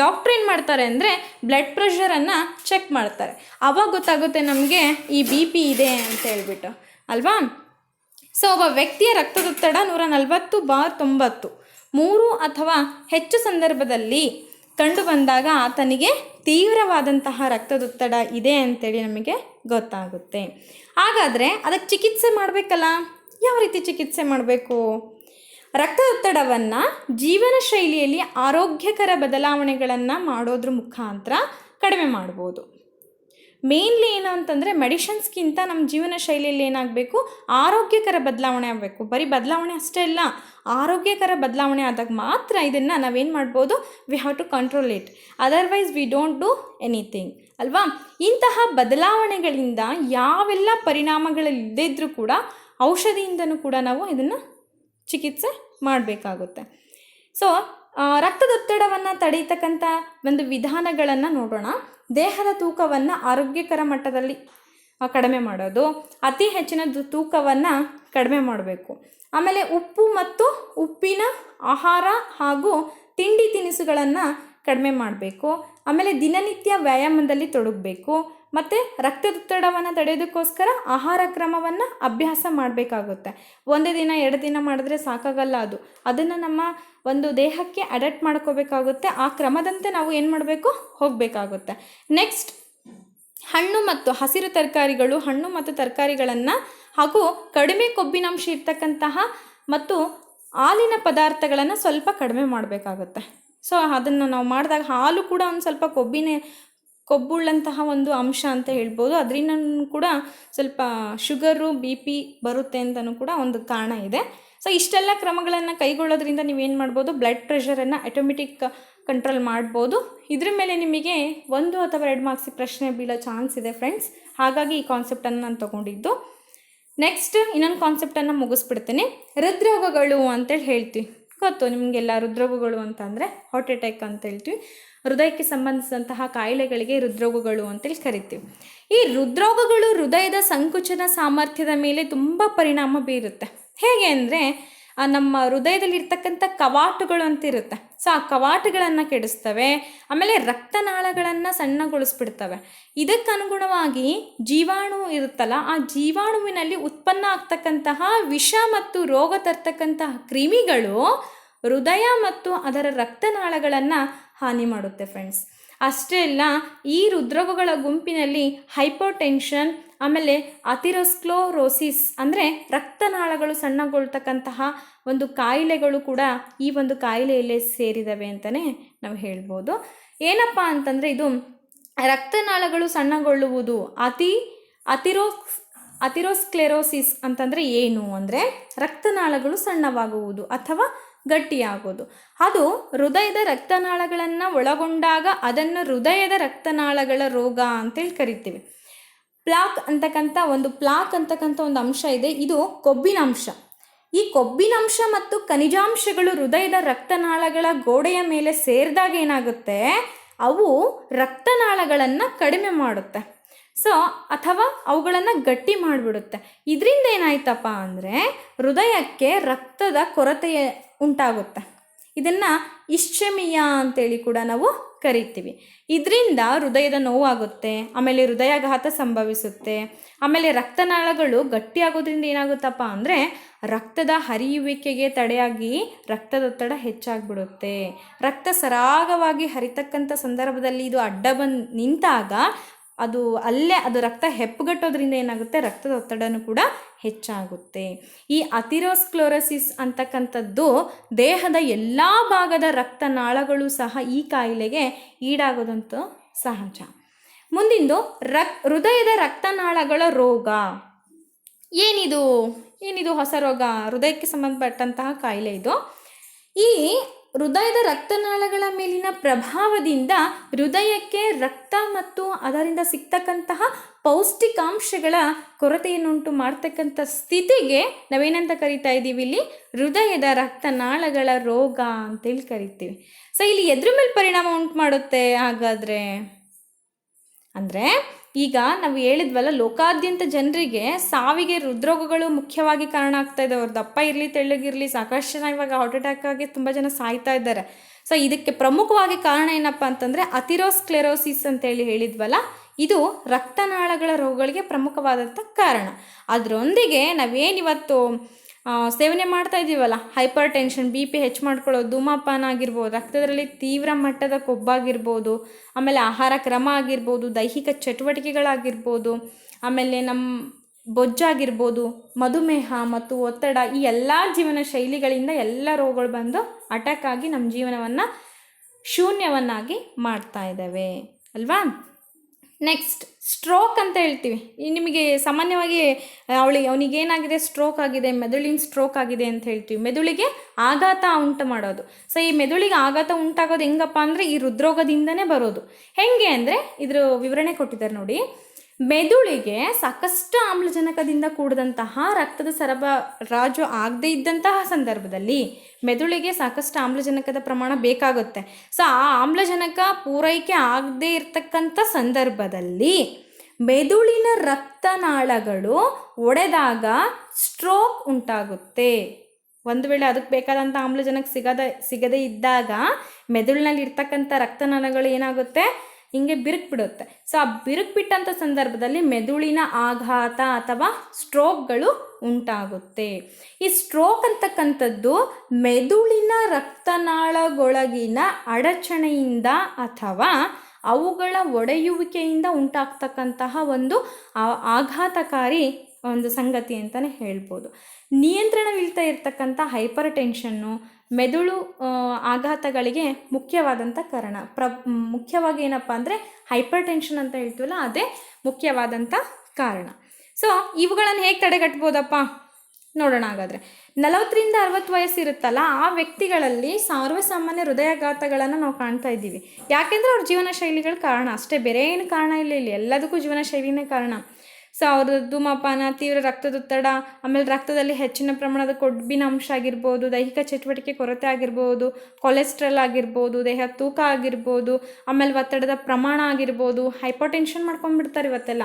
ಡಾಕ್ಟ್ರ್ ಏನು ಮಾಡ್ತಾರೆ ಅಂದರೆ ಬ್ಲಡ್ ಪ್ರೆಷರನ್ನು ಚೆಕ್ ಮಾಡ್ತಾರೆ. ಆವಾಗ ಗೊತ್ತಾಗುತ್ತೆ ನಮಗೆ ಈ ಬಿ ಪಿ ಇದೆ ಅಂತ ಹೇಳ್ಬಿಟ್ಟು, ಅಲ್ವಾ? ಸೊ ಒಬ್ಬ ವ್ಯಕ್ತಿಯ ರಕ್ತದೊತ್ತಡ ನೂರ ನಲವತ್ತು ಬಾರ್ ತೊಂಬತ್ತು. ಮೂರು ಅಥವಾ ಹೆಚ್ಚು ಸಂದರ್ಭದಲ್ಲಿ ಕಂಡು ಬಂದಾಗ ಆತನಿಗೆ ತೀವ್ರವಾದಂತಹ ರಕ್ತದೊತ್ತಡ ಇದೆ ಅಂತೇಳಿ ನಮಗೆ ಗೊತ್ತಾಗುತ್ತೆ. ಹಾಗಾದರೆ ಅದಕ್ಕೆ ಚಿಕಿತ್ಸೆ ಮಾಡಬೇಕಲ್ಲ? ಯಾವ ರೀತಿ ಚಿಕಿತ್ಸೆ ಮಾಡಬೇಕು? ರಕ್ತದೊತ್ತಡವನ್ನು ಜೀವನ ಶೈಲಿಯಲ್ಲಿ ಆರೋಗ್ಯಕರ ಬದಲಾವಣೆಗಳನ್ನು ಮಾಡೋದ್ರ ಮುಖಾಂತರ ಕಡಿಮೆ ಮಾಡ್ಬೋದು. ಮೇನ್ಲಿ ಏನು ಅಂತಂದರೆ ಮೆಡಿಷನ್ಸ್ಗಿಂತ ನಮ್ಮ ಜೀವನ ಶೈಲಿಯಲ್ಲಿ ಏನಾಗಬೇಕು? ಆರೋಗ್ಯಕರ ಬದಲಾವಣೆ ಆಗಬೇಕು. ಬರೀ ಬದಲಾವಣೆ ಅಷ್ಟೇ ಅಲ್ಲ, ಆರೋಗ್ಯಕರ ಬದಲಾವಣೆ ಆದಾಗ ಮಾತ್ರ ಇದನ್ನು ನಾವೇನು ಮಾಡ್ಬೋದು? We have to control it otherwise we don't do anything ಅಲ್ವಾ? ಇಂತಹ ಬದಲಾವಣೆಗಳಿಂದ ಯಾವೆಲ್ಲ ಪರಿಣಾಮಗಳಿಲ್ಲದೇ ಇದ್ದರೂ ಕೂಡ ಔಷಧಿಯಿಂದನೂ ಕೂಡ ನಾವು ಇದನ್ನು ಚಿಕಿತ್ಸೆ ಮಾಡಬೇಕಾಗುತ್ತೆ. ಸೊ ರಕ್ತದೊತ್ತಡವನ್ನು ತಡೀತಕ್ಕಂಥ ಒಂದು ವಿಧಾನಗಳನ್ನು ನೋಡೋಣ. ದೇಹದ ತೂಕವನ್ನು ಆರೋಗ್ಯಕರ ಮಟ್ಟದಲ್ಲಿ ಕಡಿಮೆ ಮಾಡೋದು, ಅತಿ ಹೆಚ್ಚಿನ ತೂಕವನ್ನು ಕಡಿಮೆ ಮಾಡಬೇಕು. ಆಮೇಲೆ ಉಪ್ಪು ಮತ್ತು ಉಪ್ಪಿನ ಆಹಾರ ಹಾಗೂ ತಿಂಡಿ ತಿನಿಸುಗಳನ್ನು ಕಡಿಮೆ ಮಾಡಬೇಕು. ಆಮೇಲೆ ದಿನನಿತ್ಯ ವ್ಯಾಯಾಮದಲ್ಲಿ ತೊಡಗಬೇಕು. ಮತ್ತು ರಕ್ತದೊತ್ತಡವನ್ನು ತಡೆಯೋದಕ್ಕೋಸ್ಕರ ಆಹಾರ ಕ್ರಮವನ್ನು ಅಭ್ಯಾಸ ಮಾಡಬೇಕಾಗುತ್ತೆ. ಒಂದೇ ದಿನ, ಎರಡು ದಿನ ಮಾಡಿದ್ರೆ ಸಾಕಾಗಲ್ಲ ಅದು. ಅದನ್ನು ನಮ್ಮ ಒಂದು ದೇಹಕ್ಕೆ ಅಡಾಪ್ಟ್ ಮಾಡ್ಕೋಬೇಕಾಗುತ್ತೆ. ಆ ಕ್ರಮದಂತೆ ನಾವು ಏನು ಮಾಡಬೇಕು? ಹೋಗಬೇಕಾಗುತ್ತೆ. ನೆಕ್ಸ್ಟ್, ಹಣ್ಣು ಮತ್ತು ಹಸಿರು ತರಕಾರಿಗಳು, ಹಣ್ಣು ಮತ್ತು ತರಕಾರಿಗಳನ್ನು ಹಾಗೂ ಕಡಿಮೆ ಕೊಬ್ಬಿನಾಂಶ ಇರ್ತಕ್ಕಂತಹ ಮತ್ತು ಹಾಲಿನ ಪದಾರ್ಥಗಳನ್ನು ಸ್ವಲ್ಪ ಕಡಿಮೆ ಮಾಡಬೇಕಾಗುತ್ತೆ. ಸೊ ಅದನ್ನು ನಾವು ಮಾಡಿದಾಗ ಹಾಲು ಕೂಡ ಒಂದು ಸ್ವಲ್ಪ ಕೊಬ್ಬಿನೇ, ಕೊಬ್ಬುಳ್ಳಂತಹ ಒಂದು ಅಂಶ ಅಂತ ಹೇಳ್ಬೋದು. ಅದರಿಂದ ಕೂಡ ಸ್ವಲ್ಪ ಶುಗರು, ಬಿ ಪಿ ಬರುತ್ತೆ ಅಂತಲೂ ಕೂಡ ಒಂದು ಕಾರಣ ಇದೆ. ಸೊ ಇಷ್ಟೆಲ್ಲ ಕ್ರಮಗಳನ್ನು ಕೈಗೊಳ್ಳೋದ್ರಿಂದ ನೀವೇನು ಮಾಡ್ಬೋದು? ಬ್ಲಡ್ ಪ್ರೆಷರನ್ನು ಆಟೋಮೆಟಿಕ್ ಕಂಟ್ರೋಲ್ ಮಾಡ್ಬೋದು. ಇದ್ರ ಮೇಲೆ ನಿಮಗೆ ಒಂದು ಅಥವಾ ಎರಡು ಮಾರ್ಕ್ಸಿಗೆ ಪ್ರಶ್ನೆ ಬೀಳೋ ಚಾನ್ಸ್ ಇದೆ ಫ್ರೆಂಡ್ಸ್. ಹಾಗಾಗಿ ಈ ಕಾನ್ಸೆಪ್ಟನ್ನು ನಾನು ತೊಗೊಂಡಿದ್ದು. ನೆಕ್ಸ್ಟ್ ಇನ್ನೊಂದು ಕಾನ್ಸೆಪ್ಟನ್ನು ಮುಗಿಸ್ಬಿಡ್ತೀನಿ. ಹೃದ್ರೋಗಗಳು ಅಂತೇಳಿ ಹೇಳ್ತೀವಿ ಗೊತ್ತು ನಿಮಗೆಲ್ಲ ಹೃದ್ರೋಗಗಳು ಅಂತಂದರೆ ಹಾರ್ಟ್ ಅಟ್ಯಾಕ್ ಅಂತ ಹೇಳ್ತೀವಿ. ಹೃದಯಕ್ಕೆ ಸಂಬಂಧಿಸಿದಂತಹ ಕಾಯಿಲೆಗಳಿಗೆ ಹೃದ್ರೋಗಗಳು ಅಂತೇಳಿ ಕರಿತೀವಿ. ಈ ಹೃದ್ರೋಗಗಳು ಹೃದಯದ ಸಂಕುಚನ ಸಾಮರ್ಥ್ಯದ ಮೇಲೆ ತುಂಬ ಪರಿಣಾಮ ಬೀರುತ್ತೆ. ಹೇಗೆ ಅಂದರೆ ನಮ್ಮ ಹೃದಯದಲ್ಲಿರ್ತಕ್ಕಂಥ ಕವಾಟುಗಳು ಅಂತ ಇರುತ್ತೆ. ಸೊ, ಆ ಕವಾಟುಗಳನ್ನು ಕೆಡಿಸ್ತವೆ. ಆಮೇಲೆ ರಕ್ತನಾಳಗಳನ್ನು ಸಣ್ಣಗೊಳಿಸ್ಬಿಡ್ತವೆ. ಇದಕ್ಕನುಗುಣವಾಗಿ ಜೀವಾಣು ಇರುತ್ತಲ್ಲ, ಆ ಜೀವಾಣುವಿನಲ್ಲಿ ಉತ್ಪನ್ನ ಆಗ್ತಕ್ಕಂತಹ ವಿಷ ಮತ್ತು ರೋಗ ತರ್ತಕ್ಕಂತಹ ಕ್ರಿಮಿಗಳು ಹೃದಯ ಮತ್ತು ಅದರ ರಕ್ತನಾಳಗಳನ್ನು ಹಾನಿ ಮಾಡುತ್ತೆ ಫ್ರೆಂಡ್ಸ್ ಅಷ್ಟೇ ಅಲ್ಲ, ಈ ಹೃದ್ರೋಗಗಳ ಗುಂಪಿನಲ್ಲಿ ಹೈಪೋಟೆನ್ಷನ್, ಆಮೇಲೆ ಅತಿರೋಸ್ಕ್ಲೋರೋಸಿಸ್ ಅಂದರೆ ರಕ್ತನಾಳಗಳು ಸಣ್ಣಗೊಳ್ತಕ್ಕಂತಹ ಒಂದು ಕಾಯಿಲೆಗಳು ಕೂಡ ಈ ಒಂದು ಕಾಯಿಲೆಯಲ್ಲೇ ಸೇರಿದವೆ ಅಂತಲೇ ನಾವು ಹೇಳ್ಬೋದು. ಏನಪ್ಪ ಅಂತಂದರೆ ಇದು ರಕ್ತನಾಳಗಳು ಸಣ್ಣಗೊಳ್ಳುವುದು, ಅತಿ ಅತಿರೋಸ್ ಅತಿರೋಸ್ಕ್ಲೆರೋಸಿಸ್ ಅಂತಂದರೆ ಏನು ಅಂದರೆ ರಕ್ತನಾಳಗಳು ಸಣ್ಣವಾಗುವುದು ಅಥವಾ ಗಟ್ಟಿಯಾಗೋದು. ಅದು ಹೃದಯದ ರಕ್ತನಾಳಗಳನ್ನು ಒಳಗೊಂಡಾಗ ಅದನ್ನು ಹೃದಯದ ರಕ್ತನಾಳಗಳ ರೋಗ ಅಂತೇಳಿ ಕರಿತೀವಿ. ಪ್ಲಾಕ್ ಅಂತಕ್ಕಂಥ ಒಂದು ಪ್ಲಾಕ್ ಅಂತಕ್ಕಂಥ ಒಂದು ಅಂಶ ಇದೆ. ಇದು ಕೊಬ್ಬಿನ ಅಂಶ. ಈ ಕೊಬ್ಬಿನಂಶ ಮತ್ತು ಖನಿಜಾಂಶಗಳು ಹೃದಯದ ರಕ್ತನಾಳಗಳ ಗೋಡೆಯ ಮೇಲೆ ಸೇರಿದಾಗ ಏನಾಗುತ್ತೆ? ಅವು ರಕ್ತನಾಳಗಳನ್ನು ಕಡಿಮೆ ಮಾಡುತ್ತೆ. ಸೊ, ಅಥವಾ ಅವುಗಳನ್ನು ಗಟ್ಟಿ ಮಾಡಿಬಿಡುತ್ತೆ. ಇದರಿಂದ ಏನಾಯ್ತಪ್ಪ ಅಂದರೆ ಹೃದಯಕ್ಕೆ ರಕ್ತದ ಕೊರತೆ ಉಂಟಾಗುತ್ತೆ. ಇದನ್ನು ಇಶ್ಚಮಿಯ ಅಂತೇಳಿ ಕೂಡ ನಾವು ಕರಿತೀವಿ. ಇದರಿಂದ ಹೃದಯದ ನೋವಾಗುತ್ತೆ, ಆಮೇಲೆ ಹೃದಯಾಘಾತ ಸಂಭವಿಸುತ್ತೆ, ಆಮೇಲೆ ರಕ್ತನಾಳಗಳು ಗಟ್ಟಿಯಾಗೋದ್ರಿಂದ ಏನಾಗುತ್ತಪ್ಪ ಅಂದರೆ ರಕ್ತದ ಹರಿಯುವಿಕೆಗೆ ತಡೆಯಾಗಿ ರಕ್ತದೊತ್ತಡ ಹೆಚ್ಚಾಗ್ಬಿಡುತ್ತೆ. ರಕ್ತ ಸರಾಗವಾಗಿ ಹರಿತಕ್ಕಂಥ ಸಂದರ್ಭದಲ್ಲಿ ಇದು ಅಡ್ಡ ಬಂದು ನಿಂತಾಗ ಅದು ಅಲ್ಲೇ ಅದು ರಕ್ತ ಹೆಪ್ಪುಗಟ್ಟೋದ್ರಿಂದ ಏನಾಗುತ್ತೆ? ರಕ್ತದ ಒತ್ತಡನೂ ಕೂಡ ಹೆಚ್ಚಾಗುತ್ತೆ. ಈ ಅತಿರೋಸ್ಕ್ಲೋರಸಿಸ್ ಅಂತಕ್ಕಂಥದ್ದು ದೇಹದ ಎಲ್ಲ ಭಾಗದ ರಕ್ತನಾಳಗಳು ಸಹ ಈ ಕಾಯಿಲೆಗೆ ಈಡಾಗೋದಂತೂ ಸಹಜ. ಮುಂದಿಂದು ರಕ್, ಹೃದಯದ ರಕ್ತನಾಳಗಳ ರೋಗ. ಏನಿದು? ಏನಿದು ಹೊಸ ರೋಗ? ಹೃದಯಕ್ಕೆ ಸಂಬಂಧಪಟ್ಟಂತಹ ಕಾಯಿಲೆ ಇದು. ಈ ಹೃದಯದ ರಕ್ತನಾಳಗಳ ಮೇಲಿನ ಪ್ರಭಾವದಿಂದ ಹೃದಯಕ್ಕೆ ರಕ್ತ ಮತ್ತು ಅದರಿಂದ ಸಿಗ್ತಕ್ಕಂತಹ ಪೌಷ್ಟಿಕಾಂಶಗಳ ಕೊರತೆಯನ್ನುಂಟು ಮಾಡ್ತಕ್ಕಂಥ ಸ್ಥಿತಿಗೆ ನಾವೇನಂತ ಕರಿತಾ ಇದ್ದೀವಿ ಇಲ್ಲಿ? ಹೃದಯದ ರಕ್ತನಾಳಗಳ ರೋಗ ಅಂತೇಳಿ ಕರಿತೀವಿ. ಸೊ ಇಲ್ಲಿ ಎದ್ರ ಮೇಲೆ ಪರಿಣಾಮ ಉಂಟು ಮಾಡುತ್ತೆ ಹಾಗಾದರೆ? ಅಂದರೆ ಈಗ ನಾವು ಹೇಳಿದ್ವಲ್ಲ, ಲೋಕಾದ್ಯಂತ ಜನರಿಗೆ ಸಾವಿಗೆ ಹೃದ್ರೋಗಗಳು ಮುಖ್ಯವಾಗಿ ಕಾರಣ ಆಗ್ತಾ ಇದೆ. ಅವ್ರ ದಪ್ಪ ಇರಲಿ ತೆಳ್ಳಗಿರಲಿ ಸಾಕಷ್ಟು ಜನ ಇವಾಗ ಹಾರ್ಟ್ ಅಟ್ಯಾಕ್ ಆಗಿ ತುಂಬ ಜನ ಸಾಯ್ತಾ ಇದ್ದಾರೆ. ಸೊ ಇದಕ್ಕೆ ಪ್ರಮುಖವಾಗಿ ಕಾರಣ ಏನಪ್ಪ ಅಂತಂದರೆ, ಅತಿರೋಸ್ಕ್ಲೆರೋಸಿಸ್ ಅಂತೇಳಿ ಹೇಳಿದ್ವಲ್ಲ, ಇದು ರಕ್ತನಾಳಗಳ ರೋಗಗಳಿಗೆ ಪ್ರಮುಖವಾದಂಥ ಕಾರಣ. ಅದರೊಂದಿಗೆ ನಾವೇನಿವತ್ತು ಸೇವನೆ ಮಾಡ್ತಾ ಇದ್ದೀವಲ್ಲ? ಹೈಪರ್ ಟೆನ್ಷನ್ ಬಿ ಪಿ ಹೆಚ್ಚು ಮಾಡ್ಕೊಳ್ಳೋದು, ಧೂಮಪಾನ ಆಗಿರ್ಬೋದು, ರಕ್ತದಲ್ಲಿ ತೀವ್ರ ಮಟ್ಟದ ಕೊಬ್ಬಾಗಿರ್ಬೋದು, ಆಮೇಲೆ ಆಹಾರ ಕ್ರಮ ಆಗಿರ್ಬೋದು, ದೈಹಿಕ ಚಟುವಟಿಕೆಗಳಾಗಿರ್ಬೋದು, ಆಮೇಲೆ ನಮ್ಮ ಬೊಜ್ಜಾಗಿರ್ಬೋದು, ಮಧುಮೇಹ ಮತ್ತು ಒತ್ತಡ, ಈ ಎಲ್ಲ ಜೀವನ ಶೈಲಿಗಳಿಂದ ಎಲ್ಲ ರೋಗಗಳು ಬಂದು ಅಟ್ಯಾಕ್ ಆಗಿ ನಮ್ಮ ಜೀವನವನ್ನು ಶೂನ್ಯವನ್ನಾಗಿ ಮಾಡ್ತಾ ಇದ್ದಾವೆ ಅಲ್ವಾ? ನೆಕ್ಸ್ಟ್ ಸ್ಟ್ರೋಕ್ ಅಂತ ಹೇಳ್ತೀವಿ. ನಿಮಗೆ ಸಾಮಾನ್ಯವಾಗಿ ಅವಳಿಗೆ ಅವನಿಗೆ ಏನಾಗಿದೆ ಸ್ಟ್ರೋಕ್ ಆಗಿದೆ, ಮೆದುಳಿನ ಸ್ಟ್ರೋಕ್ ಆಗಿದೆ ಅಂತ ಹೇಳ್ತೀವಿ. ಮೆದುಳಿಗೆ ಆಘಾತ ಉಂಟು ಮಾಡೋದು. ಸೊ ಈ ಮೆದುಳಿಗೆ ಆಘಾತ ಉಂಟಾಗೋದು ಹೆಂಗಪ್ಪ ಅಂದರೆ ಈ ಹೃದ್ರೋಗದಿಂದನೇ ಬರೋದು. ಹೆಂಗೆ ಅಂದರೆ, ಇದ್ರ ವಿವರಣೆ ಕೊಟ್ಟಿದ್ದಾರೆ ನೋಡಿ. ಮೆದುಳಿಗೆ ಸಾಕಷ್ಟು ಆಮ್ಲಜನಕದಿಂದ ಕೂಡಿದಂತಹ ರಕ್ತದ ಸರಬರಾಜು ಆಗದೇ ಇದ್ದಂತಹ ಸಂದರ್ಭದಲ್ಲಿ ಮೆದುಳಿಗೆ ಸಾಕಷ್ಟು ಆಮ್ಲಜನಕದ ಪ್ರಮಾಣ ಬೇಕಾಗುತ್ತೆ. ಸೊ ಆ ಆಮ್ಲಜನಕ ಪೂರೈಕೆ ಆಗದೇ ಇರತಕ್ಕಂಥ ಸಂದರ್ಭದಲ್ಲಿ ಮೆದುಳಿನ ರಕ್ತನಾಳಗಳು ಒಡೆದಾಗ ಸ್ಟ್ರೋಕ್ ಉಂಟಾಗುತ್ತೆ. ಒಂದು ವೇಳೆ ಅದಕ್ಕೆ ಬೇಕಾದಂಥ ಆಮ್ಲಜನಕ ಸಿಗದ, ಸಿಗದೇ ಇದ್ದಾಗ ಮೆದುಳಿನಲ್ಲಿ ಇರ್ತಕ್ಕಂಥ ರಕ್ತನಾಳಗಳು ಏನಾಗುತ್ತೆ? ಹಿಂಗೆ ಬಿರುಕು ಬಿಡುತ್ತೆ ಸೊ ಆ ಬಿರುಕು ಬಿಟ್ಟಂಥ ಸಂದರ್ಭದಲ್ಲಿ ಮೆದುಳಿನ ಆಘಾತ ಅಥವಾ ಸ್ಟ್ರೋಕ್ಗಳು ಉಂಟಾಗುತ್ತೆ. ಈ ಸ್ಟ್ರೋಕ್ ಅಂತಕ್ಕಂಥದ್ದು ಮೆದುಳಿನ ರಕ್ತನಾಳಗೊಳಗಿನ ಅಡಚಣೆಯಿಂದ ಅಥವಾ ಅವುಗಳ ಒಡೆಯುವಿಕೆಯಿಂದ ಉಂಟಾಗ್ತಕ್ಕಂತಹ ಒಂದು ಆಘಾತಕಾರಿ ಒಂದು ಸಂಗತಿ ಅಂತಲೇ ಹೇಳ್ಬೋದು. ನಿಯಂತ್ರಣವಿಲ್ತಾ ಇರ್ತಕ್ಕಂಥ ಹೈಪರ್ ಟೆನ್ಷನ್ನು ಮೆದುಳು ಆಘಾತಗಳಿಗೆ ಮುಖ್ಯವಾದಂಥ ಕಾರಣ. ಪ್ರ, ಮುಖ್ಯವಾಗಿ ಏನಪ್ಪ ಅಂದರೆ ಹೈಪರ್ ಟೆನ್ಷನ್ ಅಂತ ಹೇಳ್ತೀವಲ್ಲ, ಅದೇ ಮುಖ್ಯವಾದಂಥ ಕಾರಣ. ಸೊ ಇವುಗಳನ್ನು ಹೇಗೆ ತಡೆಗಟ್ಬೋದಪ್ಪ? ನೋಡೋಣ ಹಾಗಾದರೆ. ನಲವತ್ತರಿಂದ ಅರವತ್ತು ವಯಸ್ಸು ಇರುತ್ತಲ್ಲ ಆ ವ್ಯಕ್ತಿಗಳಲ್ಲಿ ಸರ್ವಸಾಮಾನ್ಯ ಹೃದಯಾಘಾತಗಳನ್ನು ನಾವು ಕಾಣ್ತಾ ಇದ್ದೀವಿ. ಯಾಕೆಂದರೆ ಅವ್ರ ಜೀವನ ಶೈಲಿಗಳ ಕಾರಣ. ಅಷ್ಟೇ ಬೇರೆ ಏನು ಕಾರಣ ಇಲ್ಲ ಇಲ್ಲಿ. ಎಲ್ಲದಕ್ಕೂ ಜೀವನ ಶೈಲಿನೇ ಕಾರಣ. ಸೊ ಅವ್ರ ಧೂಮಪಾನ ತೀವ್ರ ರಕ್ತದೊತ್ತಡ, ಆಮೇಲೆ ರಕ್ತದಲ್ಲಿ ಹೆಚ್ಚಿನ ಪ್ರಮಾಣದ ಕೊಬ್ಬಿನ ಅಂಶ ಆಗಿರ್ಬೋದು, ದೈಹಿಕ ಚಟುವಟಿಕೆ ಕೊರತೆ ಆಗಿರ್ಬೋದು ಕೊಲೆಸ್ಟ್ರಾಲ್ ಆಗಿರ್ಬೋದು, ದೇಹ ತೂಕ ಆಗಿರ್ಬೋದು, ಆಮೇಲೆ ಒತ್ತಡದ ಪ್ರಮಾಣ ಆಗಿರ್ಬೋದು ಹೈಪೋಟೆನ್ಷನ್ ಮಾಡ್ಕೊಂಡ್ಬಿಡ್ತಾರೆ ಇವತ್ತೆಲ್ಲ.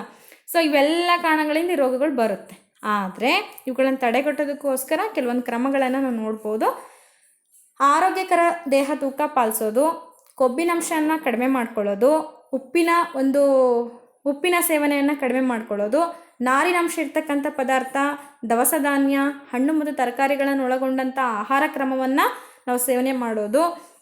ಸೊ ಇವೆಲ್ಲ ಕಾರಣಗಳಿಂದ ಈ ರೋಗಗಳು ಬರುತ್ತೆ. ಆದರೆ, ಇವುಗಳನ್ನು ತಡೆಗಟ್ಟೋದಕ್ಕೋಸ್ಕರ ಕೆಲವೊಂದು ಕ್ರಮಗಳನ್ನು ನಾವು ನೋಡ್ಬೋದು. ಆರೋಗ್ಯಕರ ದೇಹ ತೂಕ ಪಾಲಿಸೋದು, ಕೊಬ್ಬಿನಂಶನ ಕಡಿಮೆ ಮಾಡ್ಕೊಳ್ಳೋದು, ಉಪ್ಪಿನ ಒಂದು ಉಪ್ಪಿನ ಸೇವನೆಯನ್ನು ಕಡಿಮೆ ಮಾಡಿಕೊಳ್ಳೋದು ನಾರಿನಾಂಶ ಇರ್ತಕ್ಕಂಥ ಪದಾರ್ಥ, ದವಸ ಧಾನ್ಯ, ಹಣ್ಣು ಮತ್ತು ತರಕಾರಿಗಳನ್ನು ಒಳಗೊಂಡಂಥ ಆಹಾರ ಕ್ರಮವನ್ನು ನಾವು ಸೇವನೆ ಮಾಡೋದು.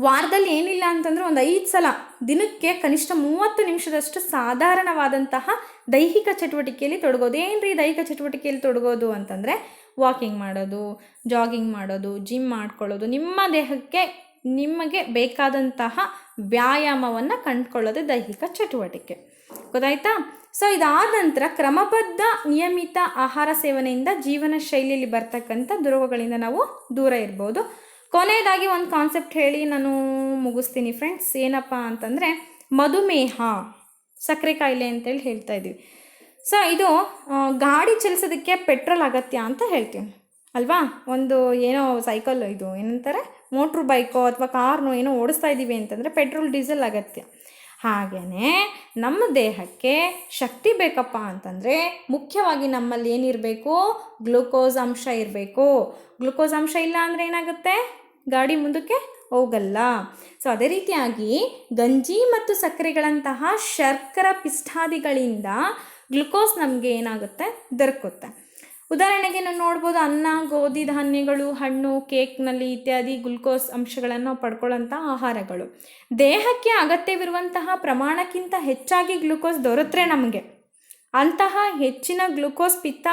ವಾರದಲ್ಲಿ ಏನಿಲ್ಲ ಅಂತಂದರೆ ಒಂದು ಐದು ಸಲ ದಿನಕ್ಕೆ ಕನಿಷ್ಠ ಮೂವತ್ತು ನಿಮಿಷದಷ್ಟು ಸಾಧಾರಣವಾದಂತಹ ದೈಹಿಕ ಚಟುವಟಿಕೆಯಲ್ಲಿ ತೊಡಗೋದು. ಏನ್ರಿ ದೈಹಿಕ ಚಟುವಟಿಕೆಯಲ್ಲಿ ತೊಡಗೋದು ಅಂತಂದರೆ ವಾಕಿಂಗ್ ಮಾಡೋದು, ಜಾಗಿಂಗ್ ಮಾಡೋದು, ಜಿಮ್ ಮಾಡ್ಕೊಳ್ಳೋದು. ನಿಮ್ಮ ದೇಹಕ್ಕೆ, ನಿಮಗೆ ಬೇಕಾದಂತಹ ವ್ಯಾಯಾಮವನ್ನು ಕಂಡುಕೊಳ್ಳೋದು ದೈಹಿಕ ಚಟುವಟಿಕೆ. ಗೊತ್ತಾಯ್ತಾ? ಸೊ ಇದಾದ ನಂತರ ಕ್ರಮಬದ್ಧ ನಿಯಮಿತ ಆಹಾರ ಸೇವನೆಯಿಂದ ಜೀವನ ಶೈಲಿಯಲ್ಲಿ ಬರ್ತಕ್ಕಂಥ ದುರೋಗಗಳಿಂದ ನಾವು ದೂರ ಇರ್ಬೋದು. ಕೊನೆಯದಾಗಿ ಒಂದು ಕಾನ್ಸೆಪ್ಟ್ ಹೇಳಿ ನಾನು ಮುಗಿಸ್ತೀನಿ ಫ್ರೆಂಡ್ಸ್ ಏನಪ್ಪ ಅಂತಂದರೆ ಮಧುಮೇಹ, ಸಕ್ಕರೆ ಕಾಯಿಲೆ ಅಂತೇಳಿ ಹೇಳ್ತಾ ಇದ್ದೀವಿ. ಸೊ ಇದು ಗಾಡಿ ಚಲಿಸೋದಕ್ಕೆ ಪೆಟ್ರೋಲ್ ಅಗತ್ಯ ಅಂತ ಹೇಳ್ತೀವಿ. ಅಲ್ವಾ? ಒಂದು ಏನೋ ಸೈಕಲ್ ಇದು. ಏನಂತಾರೆ? ಮೋಟ್ರ್ ಬೈಕೋ ಅಥವಾ ಕಾರ್ನೋ ಏನೋ ಓಡಿಸ್ತಾ ಇದ್ದೀವಿ ಅಂತಂದರೆ ಪೆಟ್ರೋಲ್ ಡೀಸೆಲ್ ಅಗತ್ಯ. ಹಾಗೆಯೇ ನಮ್ಮ ದೇಹಕ್ಕೆ ಶಕ್ತಿ ಬೇಕಪ್ಪ ಅಂತಂದರೆ ಮುಖ್ಯವಾಗಿ ನಮ್ಮಲ್ಲಿ ಏನಿರಬೇಕು? ಗ್ಲೂಕೋಸ್ ಅಂಶ ಇರಬೇಕು. ಗ್ಲೂಕೋಸ್ ಅಂಶ ಇಲ್ಲ ಅಂದರೆ ಏನಾಗುತ್ತೆ? ಗಾಡಿ ಮುಂದಕ್ಕೆ ಹೋಗಲ್ಲ. ಸೊ ಅದೇ ರೀತಿಯಾಗಿ ಗಂಜಿ ಮತ್ತು ಸಕ್ಕರೆಗಳಂತಹ ಶರ್ಕರ ಪಿಷ್ಠಾದಿಗಳಿಂದ ಗ್ಲುಕೋಸ್ ನಮಗೆ ಏನಾಗುತ್ತೆ? ದೊರಕುತ್ತೆ. ಉದಾಹರಣೆಗೆ ನಾವು ನೋಡ್ಬೋದು ಅನ್ನ, ಗೋಧಿ, ಧಾನ್ಯಗಳು, ಹಣ್ಣು ಕೇಕ್ನಲ್ಲಿ ಇತ್ಯಾದಿ ಗ್ಲುಕೋಸ್ ಅಂಶಗಳನ್ನು ಪಡ್ಕೊಳ್ಳೋಂಥ ಆಹಾರಗಳು. ದೇಹಕ್ಕೆ ಅಗತ್ಯವಿರುವಂತಹ ಪ್ರಮಾಣಕ್ಕಿಂತ ಹೆಚ್ಚಾಗಿ ಗ್ಲುಕೋಸ್ ದೊರೆತರೆ ನಮಗೆ. ಅಂತಹ ಹೆಚ್ಚಿನ ಗ್ಲುಕೋಸ್ ಪಿತ್ತ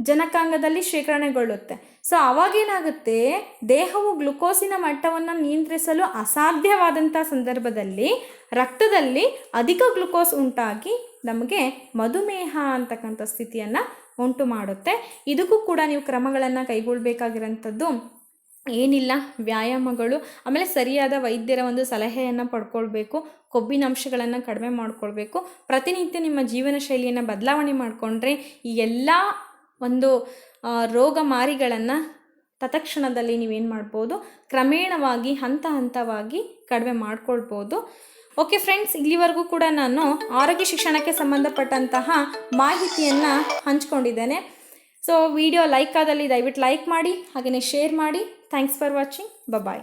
ಜನಕಾಂಗದಲ್ಲಿ ಶೇಖರಣೆಗೊಳ್ಳುತ್ತೆ. ಸೊ, ಅವಾಗೇನಾಗುತ್ತೆ? ದೇಹವು ಗ್ಲುಕೋಸಿನ ಮಟ್ಟವನ್ನು ನಿಯಂತ್ರಿಸಲು ಅಸಾಧ್ಯವಾದಂಥ ಸಂದರ್ಭದಲ್ಲಿ, ರಕ್ತದಲ್ಲಿ ಅಧಿಕ ಗ್ಲುಕೋಸ್ ಉಂಟಾಗಿ ನಮಗೆ ಮಧುಮೇಹ ಅಂತಕ್ಕಂಥ ಸ್ಥಿತಿಯನ್ನು ಉಂಟು ಮಾಡುತ್ತೆ. ಇದಕ್ಕೂ ಕೂಡ ನೀವು ಕ್ರಮಗಳನ್ನು ಕೈಗೊಳ್ಳಬೇಕಾಗಿರೋಂಥದ್ದು ಏನಿಲ್ಲ, ವ್ಯಾಯಾಮಗಳು, ಆಮೇಲೆ ಸರಿಯಾದ ವೈದ್ಯರ ಒಂದು ಸಲಹೆಯನ್ನು ಪಡ್ಕೊಳ್ಬೇಕು ಕೊಬ್ಬಿನ ಅಂಶಗಳನ್ನು ಕಡಿಮೆ ಮಾಡಿಕೊಳ್ಬೇಕು. ಪ್ರತಿನಿತ್ಯ ನಿಮ್ಮ ಜೀವನ ಶೈಲಿಯನ್ನು ಬದಲಾವಣೆ ಮಾಡಿಕೊಂಡ್ರೆ ಈ ಎಲ್ಲ ಒಂದು ರೋಗ ಮಾರಿಗಳನ್ನು ತತ್ಕ್ಷಣದಲ್ಲಿ ನೀವೇನು ಮಾಡ್ಬೋದು, ಕ್ರಮೇಣವಾಗಿ ಹಂತ ಹಂತವಾಗಿ ಕಡಿಮೆ ಮಾಡ್ಕೊಳ್ಬೋದು. ಓಕೆ ಫ್ರೆಂಡ್ಸ್ ಇಲ್ಲಿವರೆಗೂ ಕೂಡ ನಾನು ಆರೋಗ್ಯ ಶಿಕ್ಷಣಕ್ಕೆ ಸಂಬಂಧಪಟ್ಟಂತಹ ಮಾಹಿತಿಯನ್ನು ಹಂಚ್ಕೊಂಡಿದ್ದೇನೆ. ಸೊ ವಿಡಿಯೋ ಲೈಕ್ ಆದಲ್ಲಿ ದಯವಿಟ್ಟು ಲೈಕ್ ಮಾಡಿ ಹಾಗೆಯೇ ಶೇರ್ ಮಾಡಿ. Thanks for watching bye